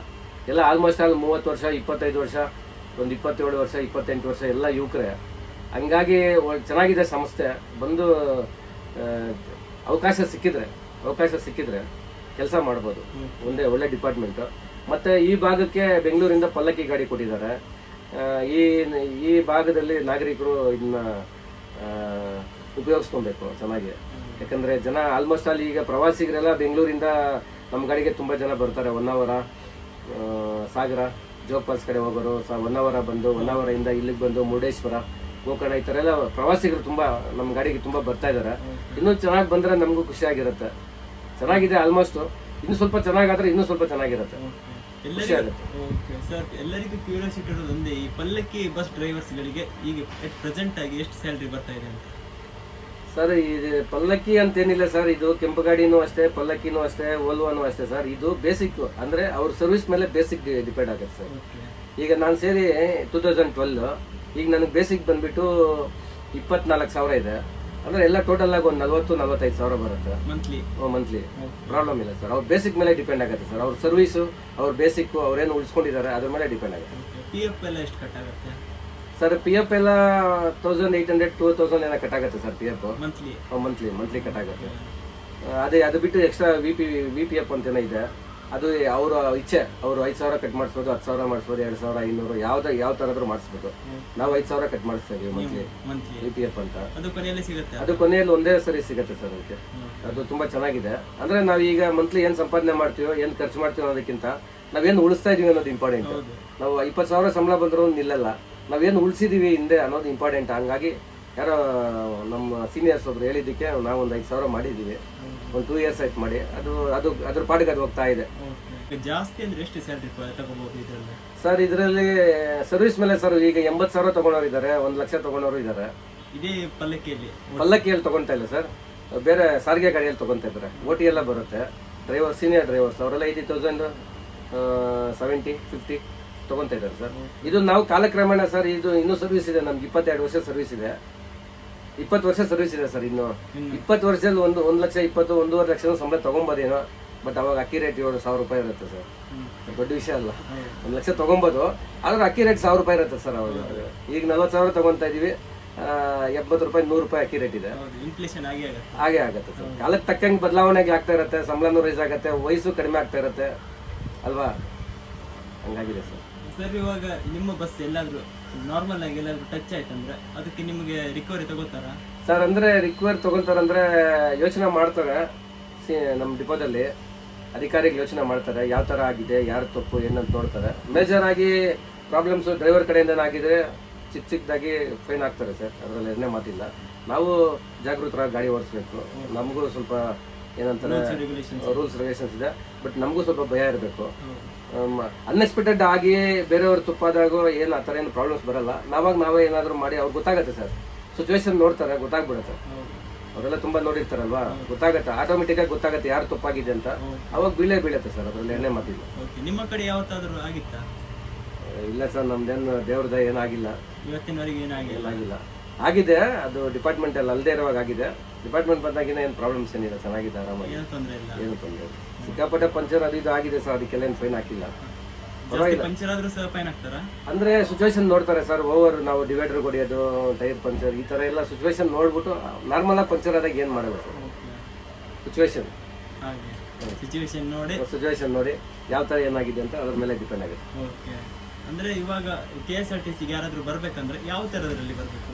ಎಲ್ಲ ಆಲ್ಮೋಸ್ಟ್ ಆಲ್ ಮೂವತ್ತು ವರ್ಷ ಇಪ್ಪತ್ತೈದು ವರ್ಷ ಒಂದು ಇಪ್ಪತ್ತೇಳು ವರ್ಷ ಇಪ್ಪತ್ತೆಂಟು ವರ್ಷ ಎಲ್ಲ ಯುವಕರೇ. ಹಂಗಾಗಿ ಚೆನ್ನಾಗಿದೆ ಸಂಸ್ಥೆ ಬಂದು ಅವಕಾಶ ಸಿಕ್ಕಿದ್ರೆ ಅವಕಾಶ ಸಿಕ್ಕಿದ್ರೆ ಕೆಲಸ ಮಾಡ್ಬೋದು. ಒಂದೇ ಒಳ್ಳೆ ಡಿಪಾರ್ಟ್ಮೆಂಟು ಮತ್ತು ಈ ಭಾಗಕ್ಕೆ ಬೆಂಗಳೂರಿಂದ ಪಲ್ಲಕ್ಕಿ ಗಾಡಿ ಕೊಟ್ಟಿದ್ದಾರೆ. ಈ ಈ ಭಾಗದಲ್ಲಿ ನಾಗರಿಕರು ಇದನ್ನ ಉಪಯೋಗಿಸ್ಕೊಬೇಕು ಚೆನ್ನಾಗಿ. ಯಾಕಂದ್ರೆ ಜನ ಆಲ್ಮೋಸ್ಟ್ ಅಲ್ಲಿ ಈಗ ಪ್ರವಾಸಿಗರೆಲ್ಲ ಬೆಂಗಳೂರಿಂದ ನಮ್ಮ ಗಾಡಿಗೆ ತುಂಬ ಜನ ಬರ್ತಾರೆ. ಹೊನ್ನಾವರ ಸಾಗರ ಫಾಲ್ಸ್ ಕಡೆ ಹೋಗೋರು, ಸ ಹೊನ್ನಾವರ ಬಂದು ಹೊನ್ನಾವರದಿಂದ ಇಲ್ಲಿಗೆ ಬಂದು ಮುರುಡೇಶ್ವರ, ಗೋಕರ್ಣ ಈ ಥರ ಎಲ್ಲ ಪ್ರವಾಸಿಗರು ತುಂಬ ನಮ್ಮ ಗಾಡಿಗೆ ತುಂಬ ಬರ್ತಾ ಇದ್ದಾರೆ ಇನ್ನೂ ಚೆನ್ನಾಗಿ ಬಂದರೆ ನಮಗೂ ಖುಷಿ ಆಗಿರುತ್ತೆ ಚೆನ್ನಾಗಿದೆ ಆಲ್ಮೋಸ್ಟ್ ಇನ್ನೂ ಸ್ವಲ್ಪ ಚೆನ್ನಾಗಾದರೆ ಇನ್ನೂ ಸ್ವಲ್ಪ ಚೆನ್ನಾಗಿರುತ್ತೆ. ಓಕೆ ಸರ್ ಎಲ್ಲರಿಗೂ ಕ್ಯೂರಿಯಾಸಿಟಿ ಇರೋದು ಒಂದೇ ಈ ಪಲ್ಲಕ್ಕಿ ಬಸ್ ಡ್ರೈವರ್ಸ್ಗಳಿಗೆ ಈಗ ಪ್ರೆಸೆಂಟ್ ಆಗಿ ಎಷ್ಟು ಸ್ಯಾಲ್ರಿ ಬರ್ತಾ ಇದೆ ಅಂತ? ಸರ್ ಇದು ಪಲ್ಲಕ್ಕಿ ಅಂತೇನಿಲ್ಲ ಸರ್ ಇದು ಕೆಂಪು ಗಾಡಿನೂ ಅಷ್ಟೇ ಪಲ್ಲಕ್ಕಿನೂ ಅಷ್ಟೇ ಓಲ್ವಾನು ಅಷ್ಟೇ ಸರ್ ಇದು ಬೇಸಿಕ್ ಅಂದ್ರೆ ಅವ್ರ ಸರ್ವಿಸ್ ಮೇಲೆ ಬೇಸಿಕ್ ಡಿಪೆಂಡ್ ಆಗುತ್ತೆ ಸರ್ ಈಗ ನಾನು ಸೇರಿ ಟೂ ತೌಸಂಡ್ ಟ್ವೆಲ್ ಈಗ ನನಗೆ ಬೇಸಿಕ್ ಬಂದ್ಬಿಟ್ಟು ಇಪ್ಪತ್ನಾಲ್ಕು ಸಾವಿರ ಇದೆ. ಅಂದ್ರೆ ಎಲ್ಲ ಟೋಟಲ್ ಆಗಿ ಒಂದು ನಲ್ವತ್ತು ನಲ್ವತ್ತೈದು ಸಾವಿರ ಬರುತ್ತೆ. ಮಂತ್ಲಿ ಮಂತ್ಲಿ ಪ್ರಾಬ್ಲಮ್ ಇಲ್ಲ ಸರ್ ಅವ್ರ ಬೇಸಿಕ್ ಮೇಲೆ ಡಿಪೆಂಡ್ ಆಗುತ್ತೆ ಸರ್ ಅವ್ರ ಸರ್ವಿಸ್ ಅವ್ರ ಬೇಸಿಕ್ ಅವ್ರೇನು ಉಳಿಸ್ಕೊಂಡಿದ್ದಾರೆ ಅದ್ರ ಮೇಲೆ ಡಿಪೆಂಡ್ ಆಗುತ್ತೆ. ಪಿ ಎಫ್ ಎಲ್ಲ ಎಷ್ಟು ಕಟ್ ಆಗುತ್ತೆ? ಸರ್ ಪಿ ಎಫ್ ಎಲ್ಲ thousand eight hundred two thousand ಏನೋ ಕಟ್ ಆಗುತ್ತೆ sir P F monthly monthly monthly cut ಆಗುತ್ತೆ. ಅದೇ ಅದು ಬಿಟ್ಟು extra V P V P F ಅಂತೇನೋ ಇದೆ. ಅದು ಅವರ ಇಚ್ಛೆ. ಅವರು ಐದು ಸಾವಿರ ಕಟ್ ಮಾಡಿಸ್ಬೋದು ಹತ್ತು ಸಾವಿರ ಮಾಡಿಸ್ಬೋದು ಎರಡು ಸಾವಿರ ಐನೂರು ಯಾವ್ದು ಯಾವ ಥರದ್ರು ಮಾಡಿಸ್ಬೋದು. ನಾವು ಐದು ಸಾವಿರ ಕಟ್ ಮಾಡಿಸ್ತಾ ಇದೀವಿ ಮಂತ್ಲಿ. ಪಿ ಎಫ್ ಅಂತ. ಅದು ಕೊನೆಯಲ್ಲಿ ಒಂದೇ ಸರಿ ಸಿಗುತ್ತೆ ಸರ್ ಅದಕ್ಕೆ. ಅದು ತುಂಬಾ ಚೆನ್ನಾಗಿದೆ. ಅಂದ್ರೆ ನಾವು ಈಗ ಮಂತ್ಲಿ ಏನ್ ಸಂಪಾದನೆ ಮಾಡ್ತೀವೋ ಏನ್ ಖರ್ಚು ಮಾಡ್ತೀವೋ ಅನ್ನೋದಕ್ಕಿಂತ ನಾವೇನು ಉಳಿಸ್ತಾ ಇದೀವಿ ಅನ್ನೋದು ಇಂಪಾರ್ಟೆಂಟ್ ನಾವು ಇಪ್ಪತ್ತು ಸಾವಿರ ಸಂಬಳ ಬಂದರೂ ನಿಲ್ಲಲ್ಲ. ನಾವೇನು ಉಳಿಸಿದೀವಿ ಹಿಂದೆ ಅನ್ನೋದು ಇಂಪಾರ್ಟೆಂಟ್ ಹಂಗಾಗಿ ಯಾರೋ ನಮ್ಮ ಸೀನಿಯರ್ಸ್ ಒಬ್ರು ಹೇಳಿದ್ದಕ್ಕೆ ನಾವು ಒಂದು ಐದು ಸಾವಿರ ಮಾಡಿದ್ದೀವಿ. ಒಂದು ಟೂ ಇಯರ್ಸ್ ಆಯ್ತು ಮಾಡಿ. ಅದು ಅದು ಅದ್ರ ಪಾಡಿಗೆ ಅದು ಹೋಗ್ತಾ ಇದೆ. ಜಾಸ್ತಿ ಅಂದ್ರೆ ಎಷ್ಟು ಸ್ಯಾಲ್ರಿ ತಗೋಬಹುದು ಇದರಲ್ಲಿ? ಸರ್ ಇದರಲ್ಲಿ ಸರ್ವಿಸ್ ಮೇಲೆ ಸರ್ ಈಗ ಎಂಬತ್ತು ಸಾವಿರ ತಗೊಳೋರು ಇದ್ದಾರೆ ಒಂದು ಲಕ್ಷ ತಗೊಳೋರು ಇದ್ದಾರೆ. ಇದೇ ಪಲ್ಲಕ್ಕಿಯಲ್ಲಿ? ಪಲ್ಲಕ್ಕಿಯಲ್ಲಿ ತಗೊಂತಾ ಇಲ್ಲ ಸರ್. ಬೇರೆ ಸಾರಿಗೆ ಗಾಡಿಯಲ್ಲಿ ತಗೊಂತ ಇದ್ದಾರೆ. ಓಟಿ ಟಿ ಎಲ್ಲ ಬರುತ್ತೆ. ಡ್ರೈವರ್ ಸೀನಿಯರ್ ಡ್ರೈವರ್ಸ್ ಅವರೆಲ್ಲ ಏಯ್ಟಿ ತೌಸಂಡ್ ಸೆವೆಂಟಿ ಫಿಫ್ಟಿ ತಗೊಂತ ಇದ್ದಾರೆ ಸರ್. ಇದು ನಾವು ಕಾಲಕ್ರಮೇಣ ಸರ್ ಇದು ಇನ್ನೂ ಸರ್ವಿಸ್ ಇದೆ. ನಮ್ಗೆ ಇಪ್ಪತ್ತೆರಡು ವರ್ಷ ಸರ್ವಿಸ್ ಇದೆ. ಇಪ್ಪತ್ತು ವರ್ಷ ಸರ್ವಿಸ್ ಇದೆ ಸರ್ ಇನ್ನು. ಇಪ್ಪತ್ತು ವರ್ಷದಲ್ಲಿ ಒಂದು ಒಂದು ಲಕ್ಷ ಇಪ್ಪತ್ತು ಒಂದೂವರೆ ಲಕ್ಷ ಸಂಬಳ ತಗೊಬೋದೇನೋ ಬಟ್ ಅವಾಗ ಅಕ್ಕಿ ರೇಟ್ ಏಳು ಸಾವಿರ ರೂಪಾಯಿ ಇರುತ್ತೆ ಸರ್. ದೊಡ್ಡ ವಿಷಯ ಅಲ್ಲ. ಒಂದು ಲಕ್ಷ ತೊಗೊಬೋದು ಆದ್ರೆ ಅಕ್ಕಿ ರೇಟ್ ಸಾವಿರ ರೂಪಾಯಿ ಇರುತ್ತೆ ಸರ್ ಅವಾಗ. ಈಗ ನಲ್ವತ್ತು ಸಾವಿರ ತಗೊಂತಾ ಇದೀವಿ ಎಪ್ಪತ್ತು ರೂಪಾಯಿ ನೂರು ರೂಪಾಯಿ ಅಕ್ಕಿ ರೇಟ್ ಇದೆ. ಹಾಗೆ ಆಗುತ್ತೆ. ಸರ್. ಕಾಲಕ್ಕೆ ತಕ್ಕಂಗೆ ಬದಲಾವಣೆಗೆ ಆಗ್ತಾ ಇರುತ್ತೆ ಸಂಬಳನೂ ರೈಸ್ ಆಗುತ್ತೆ ವಯಸ್ಸು ಕಡಿಮೆ ಆಗ್ತಾ ಇರುತ್ತೆ. ಅಲ್ವಾ? ಹಂಗಾಗಿದೆ ಸರ್. ಸರ್ ಇವಾಗ ನಿಮ್ಮ ಬಸ್ ಎಲ್ಲಾದ್ರೂ ನಾರ್ಮಲ್ ಆಗಿ ಎಲ್ಲಾದ್ರೂ ಟಚ್ ಆಯ್ತಂದ್ರೆ ಅದಕ್ಕೆ ನಿಮಗೆ ರಿಕವರಿ ತಗೋತಾರಾ? ಸರ್ ಅಂದ್ರೆ ರಿಕ್ವೈರ್ ತಗೊಂತಾರಂದ್ರೆ ಯೋಚನೆ ಮಾಡ್ತಾರೆ. ಸಿ ನಮ್ಮ ಡಿಪೋದಲ್ಲಿ ಅಧಿಕಾರಿಗಳು ಯೋಚನೆ ಮಾಡ್ತಾರೆ. ಯಾವ ಥರ ಆಗಿದೆ ಯಾರು ತಪ್ಪು ಏನಂತ ನೋಡ್ತಾರೆ. ಮೇಜರ್ ಆಗಿ ಪ್ರಾಬ್ಲಮ್ಸ್ ಡ್ರೈವರ್ ಕಡೆಯಿಂದ ಆಗಿದ್ರೆ ಚಿಕ್ಕ ಚಿಕ್ಕದಾಗಿ ಫೈನ್ ಹಾಕ್ತಾರೆ ಸರ್ ಅದರಲ್ಲಿ ಎರಡನೇ ಮಾತಿಲ್ಲ. ನಾವು ಜಾಗೃತರಾಗಿ ಗಾಡಿ ಓಡಿಸ್ಬೇಕು. ನಮಗೂ ಸ್ವಲ್ಪ ಏನಂತಾರೆ ರೂಲ್ಸ್ ರೆಗ್ಯುಲೇಷನ್ಸ್ ಇದೆ. ಬಟ್ ನಮಗೂ ಸ್ವಲ್ಪ ಭಯ ಇರಬೇಕು. ಅನ್ಎಕ್ಸ್ಪೆಕ್ಟೆಡ್ ಆಗಿ ಬೇರೆಯವ್ರ ತುಪ್ಪಾದಾಗೂ ಏನು ಆ ಥರ ಏನು ಪ್ರಾಬ್ಲಮ್ಸ್ ಬರಲ್ಲ. ನಾವಾಗ ನಾವೇ ಏನಾದರೂ ಮಾಡಿ ಅವ್ರಿಗೆ ಗೊತ್ತಾಗುತ್ತೆ ಸರ್. ಸಿಚುವೇಶನ್ ನೋಡ್ತಾರೆ ಗೊತ್ತಾಗ್ಬಿಡುತ್ತೆ. ಅವರೆಲ್ಲ ತುಂಬ ನೋಡಿರ್ತಾರಲ್ವಾ? ಗೊತ್ತಾಗತ್ತೆ. ಆಟೋಮೆಟಿಕ್ ಆಗಿ ಗೊತ್ತಾಗುತ್ತೆ ಯಾರು ತುಪ್ಪಾಗಿದೆ ಅಂತ. ಅವಾಗ ಬೀಳೇ ಬೀಳುತ್ತೆ ಸರ್ ಅದರಲ್ಲಿ ಎಣ್ಣೆ ಮಾತಿಲ್ಲ ನಿಮ್ಮ ಕಡೆ ಯಾವತ್ತಾದರೂ ಆಗಿತ್ತಾ? ಇಲ್ಲ ಸರ್ ನಮ್ದೇನು ದೇವ್ರದ ಏನಾಗಿಲ್ಲ. ಇವತ್ತಿನವರೆಗೆ ಏನಾಗಿಲ್ಲ ಆಗಿಲ್ಲ? ಆಗಿದೆ ಅದು ಡಿಪಾರ್ಟ್ಮೆಂಟ್ ಅಲ್ಲಿ ಅಲ್ಲದೆ ಇರುವಾಗ ಆಗಿದೆ. ಡಿಪಾರ್ಟ್ಮೆಂಟ್ ಬಂದಾಗಿನ ಏನು ಪ್ರಾಬ್ಲಮ್ಸ್ ಏನಿಲ್ಲ ಚೆನ್ನಾಗಿದೆ ಆರಾಮಾಗಿ ಏನು ತೊಂದರೆ ಇಲ್ಲ. ಏನು ತೊಂದರೆ ಇಲ್ಲ. ಸಿಕ್ಕಾಪಟ್ಟೆ ಪಂಚರ್ ಅದು ಇದು ಆಗಿದೆ ಸರ್ ಅದಕ್ಕೆಲ್ಲ ಏನು ಫೈನ್ ಹಾಕಿಲ್ಲ. ಪಂಚರ್ ಆದ್ರೂ ಸಹ ಫೈನ್ ಹಾಕ್ತಾರಾ ಅಂದ್ರೆ ಸಿಚುವೇಶನ್ ನೋಡ್ತಾರೆ ಸರ್ ಓವರ್ ನಾವು ಡಿವೈಡರ್ ಹೊಡೆಯೋದು ಟೈರ್ ಪಂಚರ್ ಈ ತರ ಎಲ್ಲ ಸಿಚುವೇಶನ್ ನೋಡ್ಬಿಟ್ಟು ನಾರ್ಮಲ್ ಆಗಿ ಪಂಚರ್ ಆದಾಗ ಏನ್ ಮಾಡಬೇಕು? ಸರ್ ಸಿಚುವೇಶನ್ ಹಾಗೆ. ಸಿಚುವೇಶನ್ ನೋಡಿ. ಸಿಚುವೇಶನ್ ನೋಡಿ ಯಾವ ತರ ಏನಾಗಿದೆ ಅಂತ ಅದ್ರ ಮೇಲೆ ಡಿಪೆಂಡ್ ಆಗುತ್ತೆ. ಓಕೆ ಅಂದ್ರೆ ಇವಾಗ ಕೆ ಎಸ್ ಆರ್ ಟಿ ಸಿಗೆ ಯಾರಾದ್ರೂ ಬರ್ಬೇಕಂದ್ರೆ ಯಾವ ಥರದ್ರಲ್ಲಿ ಬರ್ಬೇಕು?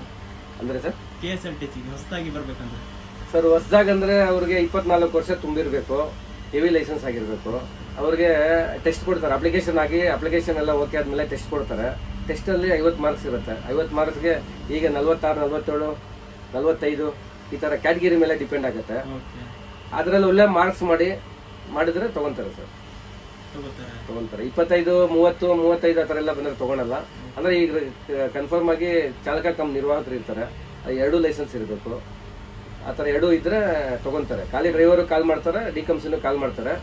ಅಂದ್ರೆ sir? K S R T ಸಿಗೆ ಹೊಸದಾಗಿ ಬರ್ಬೇಕಂದ್ರೆ. ಸರ್ ಹೊಸದಾಗಂದ್ರೆ ಅವ್ರಿಗೆ ಇಪ್ಪತ್ನಾಲ್ಕು ವರ್ಷ ತುಂಬಿರ್ಬೇಕು. ಹೆವಿ ಲೈಸೆನ್ಸ್ ಆಗಿರಬೇಕು. ಅವ್ರಿಗೆ ಟೆಸ್ಟ್ ಕೊಡ್ತಾರೆ. ಅಪ್ಲಿಕೇಶನ್ ಆಗಿ ಅಪ್ಲಿಕೇಶನ್ ಎಲ್ಲ ಓಕೆ ಆದಮೇಲೆ ಟೆಸ್ಟ್ ಕೊಡ್ತಾರೆ. ಟೆಸ್ಟಲ್ಲಿ ಐವತ್ತು ಮಾರ್ಕ್ಸ್ ಇರುತ್ತೆ. ಐವತ್ತು ಮಾರ್ಕ್ಸ್ಗೆ ಈಗ ನಲ್ವತ್ತಾರು ನಲ್ವತ್ತೇಳು ನಲ್ವತ್ತೈದು ಈ ಥರ ಕ್ಯಾಟಗಿರಿ ಮೇಲೆ ಡಿಪೆಂಡ್ ಆಗುತ್ತೆ. ಅದರಲ್ಲಿ ಒಳ್ಳೆ ಮಾರ್ಕ್ಸ್ ಮಾಡಿ ಮಾಡಿದರೆ ತೊಗೊತಾರೆ ಸರ್. ತೊಗೊತಾರೆ ಇಪ್ಪತ್ತೈದು ಮೂವತ್ತು ಮೂವತ್ತೈದು ಆ ಥರ ಎಲ್ಲ ಬಂದರೆ ತೊಗೊಳಲ್ಲ. ಅಂದರೆ ಈಗ ಕನ್ಫರ್ಮ್ ಆಗಿ ಚಾಲಕ ಕಮ್ ನಿರ್ವಾಹಕರು ಇರ್ತಾರೆ. ಎರಡೂ ಲೈಸೆನ್ಸ್ ಇರಬೇಕು. ಆ ಥರ ಎರಡೂ ಇದ್ರೆ ತಗೊಂತಾರೆ ಖಾಲಿ ಡ್ರೈವರು ಕಾಲ್ ಮಾಡ್ತಾರೆ ಡಿ ಕಂಪ್ಸಿನೂ ಕಾಲ್ ಮಾಡ್ತಾರೆ.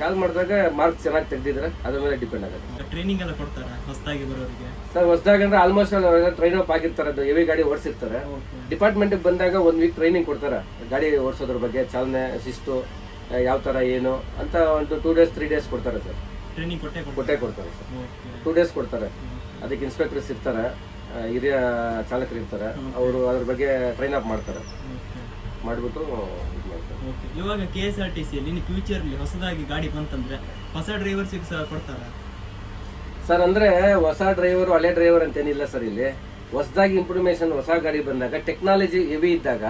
ಕಾಲ್ ಮಾಡಿದಾಗ ಮಾರ್ಕ್ ಚೆನ್ನಾಗಿ ತೆಗೆದಿದ್ರೆ ಅದ್ರ ಮೇಲೆ ಡಿಪೆಂಡ್ ಆಗುತ್ತೆ. ಟ್ರೈನಿಂಗ್ ಎಲ್ಲ ಕೊಡ್ತಾರೆ ಹೊಸದಾಗಿ ಬರೋರಿಗೆ? ಸರ್ ಹೊಸದಾಗಿ ಅಂದ್ರೆ ಆಲ್ಮೋಸ್ಟ್ ಟ್ರೈನ್ ಅಪ್ ಆಗಿರ್ತಾರೆ ಅದು ಹೆವಿ ಗಾಡಿ ಓಡಿಸಿರ್ತಾರೆ. ಡಿಪಾರ್ಟ್ಮೆಂಟ್ ಡಿಪಾರ್ಟ್ಮೆಂಟ್ಗೆ ಬಂದಾಗ ಒಂದು ವೀಕ್ ಟ್ರೈನಿಂಗ್ ಕೊಡ್ತಾರೆ. ಗಾಡಿ ಓಡಿಸೋದ್ರ ಬಗ್ಗೆ ಚಾಲನೆ ಶಿಸ್ತು ಯಾವ ಥರ ಏನು ಅಂತ ಒಂದು ಟೂ ಡೇಸ್ ತ್ರೀ ಡೇಸ್ ಕೊಡ್ತಾರೆ ಸರ್. ಟ್ರೈನಿಂಗ್ ಕೊಟ್ಟೆ ಕೊಡ್ತಾರೆ? ಕೊಟ್ಟೆ ಕೊಡ್ತಾರೆ ಸರ್. ಟೂ ಡೇಸ್ ಕೊಡ್ತಾರೆ. ಅದಕ್ಕೆ ಇನ್ಸ್ಪೆಕ್ಟರ್ಸ್ ಇರ್ತಾರೆ ಹಿರಿಯ ಚಾಲಕರು ಇರ್ತಾರೆ ಅವರು ಅದ್ರ ಬಗ್ಗೆ ಟ್ರೈನ್ ಅಪ್ ಮಾಡ್ತಾರೆ. ಮಾಡಿಬಿಟ್ಟು ಇದು ಮಾಡ್ತಾರೆ. ಓಕೆ ಇವಾಗ ಕೆ ಎಸ್ ಆರ್ ಟಿ ಸಿಯಲ್ಲಿ ಇನ್ನು ಫ್ಯೂಚರ್ಲಿ ಹೊಸದಾಗಿ ಗಾಡಿ ಬಂತಂದ್ರೆ ಹೊಸ ಡ್ರೈವರ್ಸಿಗೆ ಸಹ ಕೊಡ್ತಾರೆ? ಸರ್ ಅಂದ್ರೆ ಹೊಸ ಡ್ರೈವರು ಹಳೆ ಡ್ರೈವರ್ ಅಂತೇನಿಲ್ಲ ಸರ್ ಇಲ್ಲಿ. ಹೊಸದಾಗಿ ಇಂಪ್ರೂವ್ಮೇಷನ್ ಹೊಸ ಗಾಡಿ ಬಂದಾಗ ಟೆಕ್ನಾಲಜಿ ಹೆವಿ ಇದ್ದಾಗ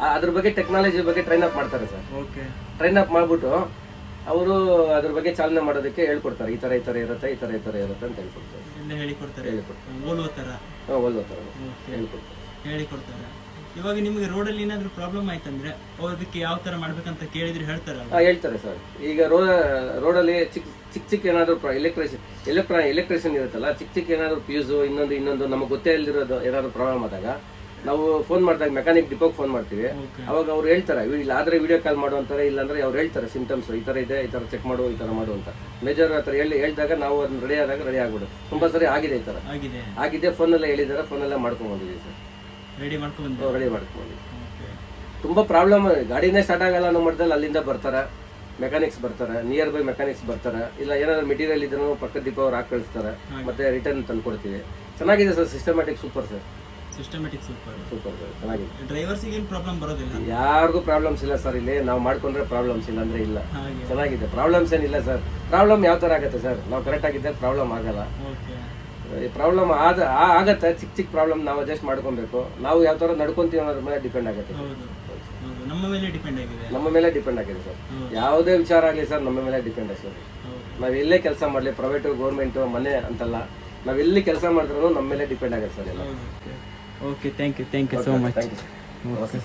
ಆ- ಅದ್ರ ಬಗ್ಗೆ ಟೆಕ್ನಾಲಜಿ ಬಗ್ಗೆ ಟ್ರೈನ್ ಅಪ್ ಮಾಡ್ತಾರೆ ಸರ್. ಓಕೆ ಟ್ರೈನ್ ಅಪ್ ಮಾಡ್ಬಿಟ್ಟು ಅವರು ಅದ್ರ ಬಗ್ಗೆ ಚಾಲನೆ ಮಾಡೋದಕ್ಕೆ ಹೇಳ್ಕೊಡ್ತಾರೆ. ಈ ತರ ಈ ತರ ಇರುತ್ತೆ ಈ ತರ ಈ ತರ ಇರುತ್ತೆ ಅಂತ ಹೇಳ್ಕೊಡ್ತಾರೆ. ಎಲ್ಲ ಹೇಳಿಕೊಡ್ತಾರೆ. ಹೇಳಿಕೊಡ್ತಾರೆ. ಓಲ್ವೋ ಥರ. ಹಾಂ ಓದ್ತಾರೆ ಓಕೆ ಹೇಳ್ಕೊಡ್ತಾರೆ. ಹೇಳಿಕೊಡ್ತಾರೆ. ಇವಾಗ ನಿಮಗೆ ರೋಡಲ್ಲಿ ಏನಾದ್ರು ಪ್ರಾಬ್ಲಮ್ ಆಯ್ತಂದ್ರೆ ಅದಕ್ಕೆ ಯಾವ ತರ ಮಾಡ್ಬೇಕಂತ ಕೇಳಿದ್ರೆ ಹೇಳ್ತಾರೆ ಹಾ, ಹೇಳ್ತಾರೆ ಸರ್ ಈಗ ರೋ ರೋಡಲ್ಲಿ ಚಿಕ್ ಚಿಕ್ಕ ಚಿಕ್ಕ ಏನಾದರೂ ಎಲೆಕ್ಟ್ರಿಷನ್ ಎಲೆಕ್ಟ್ರಾ ಎಲೆಕ್ಟ್ರಿಷನ್ ಇರುತ್ತಲ್ಲ ಚಿಕ್ಕ ಚಿಕ್ಕ ಏನಾದರೂ ಫ್ಯೂಸು ಇನ್ನೊಂದು ಇನ್ನೊಂದು ನಮಗೆ ಗೊತ್ತೇ ಇಲ್ದಿರೋದು ಏನಾದ್ರು ಪ್ರಾಬ್ಲಮ್ ಆದಾಗ ನಾವು ಫೋನ್ ಮಾಡಿದಾಗ ಮೆಕ್ಯಾನಿಕ್ ಡಿಪೋಗೆ ಫೋನ್ ಮಾಡ್ತೀವಿ. ಅವಾಗ ಅವ್ರು ಹೇಳ್ತಾರೆ ಇಲ್ಲ ಆದ್ರೆ ವಿಡಿಯೋ ಕಾಲ್ ಮಾಡು ಅಂತಾರೆ ಇಲ್ಲಾಂದ್ರೆ ಅವ್ರು ಹೇಳ್ತಾರೆ ಸಿಂಟಮ್ಸ್ ಈ ತರ ಇದೆ ಈ ತರ ಚೆಕ್ ಮಾಡು ಈ ತರ ಮಾಡು ಅಂತ. ಮೇಜರ್ ಆ ಥರ ಹೇಳಿ ಹೇಳಿದಾಗ ನಾವು ಅದನ್ನ ರೆಡಿ ಆದಾಗ ರೆಡಿ ಆಗ್ಬಿಡು ತುಂಬಾ ಸರಿ ಆಗಿದೆ ಈ ತರ. ಆಗಿದೆ. ಆಗಿದೆ ಫೋನಲ್ಲೇ ಹೇಳಿದಾರೆ ಫೋನಲ್ಲೇ ಮಾಡ್ಕೊಂಡ್ ಬಂದಿದ್ದೀವಿ ಸರ್ ರೆಡಿ ಮಾಡ್ಕೊಂಡು ರೆಡಿ ಮಾಡ್ಕೊಂಡ್ ತುಂಬಾ ಪ್ರಾಬ್ಲಮ್ ಗಾಡಿನೇ ಸ್ಟಾರ್ಟ್ ಆಗಲ್ಲ ಅನ್ನೋ ಮಟ್ಟದಲ್ಲಿ ಅಲ್ಲಿಂದ ಬರ್ತಾರೆ. ಮೆಕ್ಯಾನಿಕ್ಸ್ ಬರ್ತಾರೆ. ನಿಯರ್ ಬೈ ಮೆಕ್ಯಾನಿಕ್ಸ್ ಬರ್ತಾರೆ. ಇಲ್ಲ ಏನಾದ್ರು ಮೆಟೀರಿಯಲ್ ಇದ್ರೂ ಪಕ್ಕದ ದೀಪ ಅವ್ರು ಹಾಕಿ ಕಳಿಸ್ತಾರೆ. ಮತ್ತೆ ರಿಟರ್ನ್ ತಂದು ಕೊಡ್ತೀವಿ. ಚೆನ್ನಾಗಿದೆ sir systematic super sir systematic super super sir ಚೆನ್ನಾಗಿದೆ. ಡ್ರೈವರ್ಸಿಗೆ ಏನು ಪ್ರಾಬ್ಲಮ್ ಬರೋದಿಲ್ಲ? ಯಾರಿಗೂ ಪ್ರಾಬ್ಲಮ್ಸ್ ಇಲ್ಲ ಸರ್ ಇಲ್ಲಿ. ನಾವು ಮಾಡ್ಕೊಂಡ್ರೆ ಪ್ರಾಬ್ಲಮ್ಸ್ ಇಲ್ಲ ಅಂದ್ರೆ ಇಲ್ಲ. ಚೆನ್ನಾಗಿದೆ. ಪ್ರಾಬ್ಲಮ್ಸ್ ಏನಿಲ್ಲ ಸರ್ ಪ್ರಾಬ್ಲಮ್ ಯಾವ ಥರ ಆಗುತ್ತೆ ಸರ್ ನಾವು ಕರೆಕ್ಟ್ ಆಗಿದ್ದರೆ ಪ್ರಾಬ್ಲಮ್ ಆಗಲ್ಲ. ಓಕೆ ಪ್ರಾಬ್ಲಮ್ ಆದ ಆ- ಆಗತ್ತೆ ಚಿಕ್ಕ ಚಿಕ್ಕ ಪ್ರಾಬ್ಲಮ್ ನಾವು ಅಡ್ಜಸ್ಟ್ ಮಾಡ್ಕೊಬೇಕು. ನಾವು ಯಾವ ತರ ನಡ್ಕೊಂತೀವಿ ಅನ್ನೋದ್ರ ಮೇಲೆ ಡಿಪೆಂಡ್ ಆಗುತ್ತೆ. ನಮ್ಮ ಮೇಲೆ ಡಿಪೆಂಡ್ ಆಗಿದೆ. ನಮ್ಮ ಮೇಲೆ ಡಿಪೆಂಡ್ ಆಗಿದೆ ಸರ್ ಯಾವುದೇ ವಿಚಾರ ಆಗಲಿ ಸರ್ ನಮ್ಮ ಮೇಲೆ ಡಿಪೆಂಡ್ ಆಗಿದೆ ಸರ್ ನಾವು ಎಲ್ಲೇ ಕೆಲಸ ಮಾಡಲಿ ಪ್ರೈವೇಟು ಗೌರ್ಮೆಂಟು ಮನೆ ಅಂತಲ್ಲ ನಾವು ಎಲ್ಲಿ ಕೆಲಸ ಮಾಡಿದ್ರು ನಮ್ಮ ಮೇಲೆ ಡಿಪೆಂಡ್ ಆಗುತ್ತೆ ಸರ್ ಎಲ್ಲ. Okay thank you thank you so much thank you ನಮಸ್ತೆ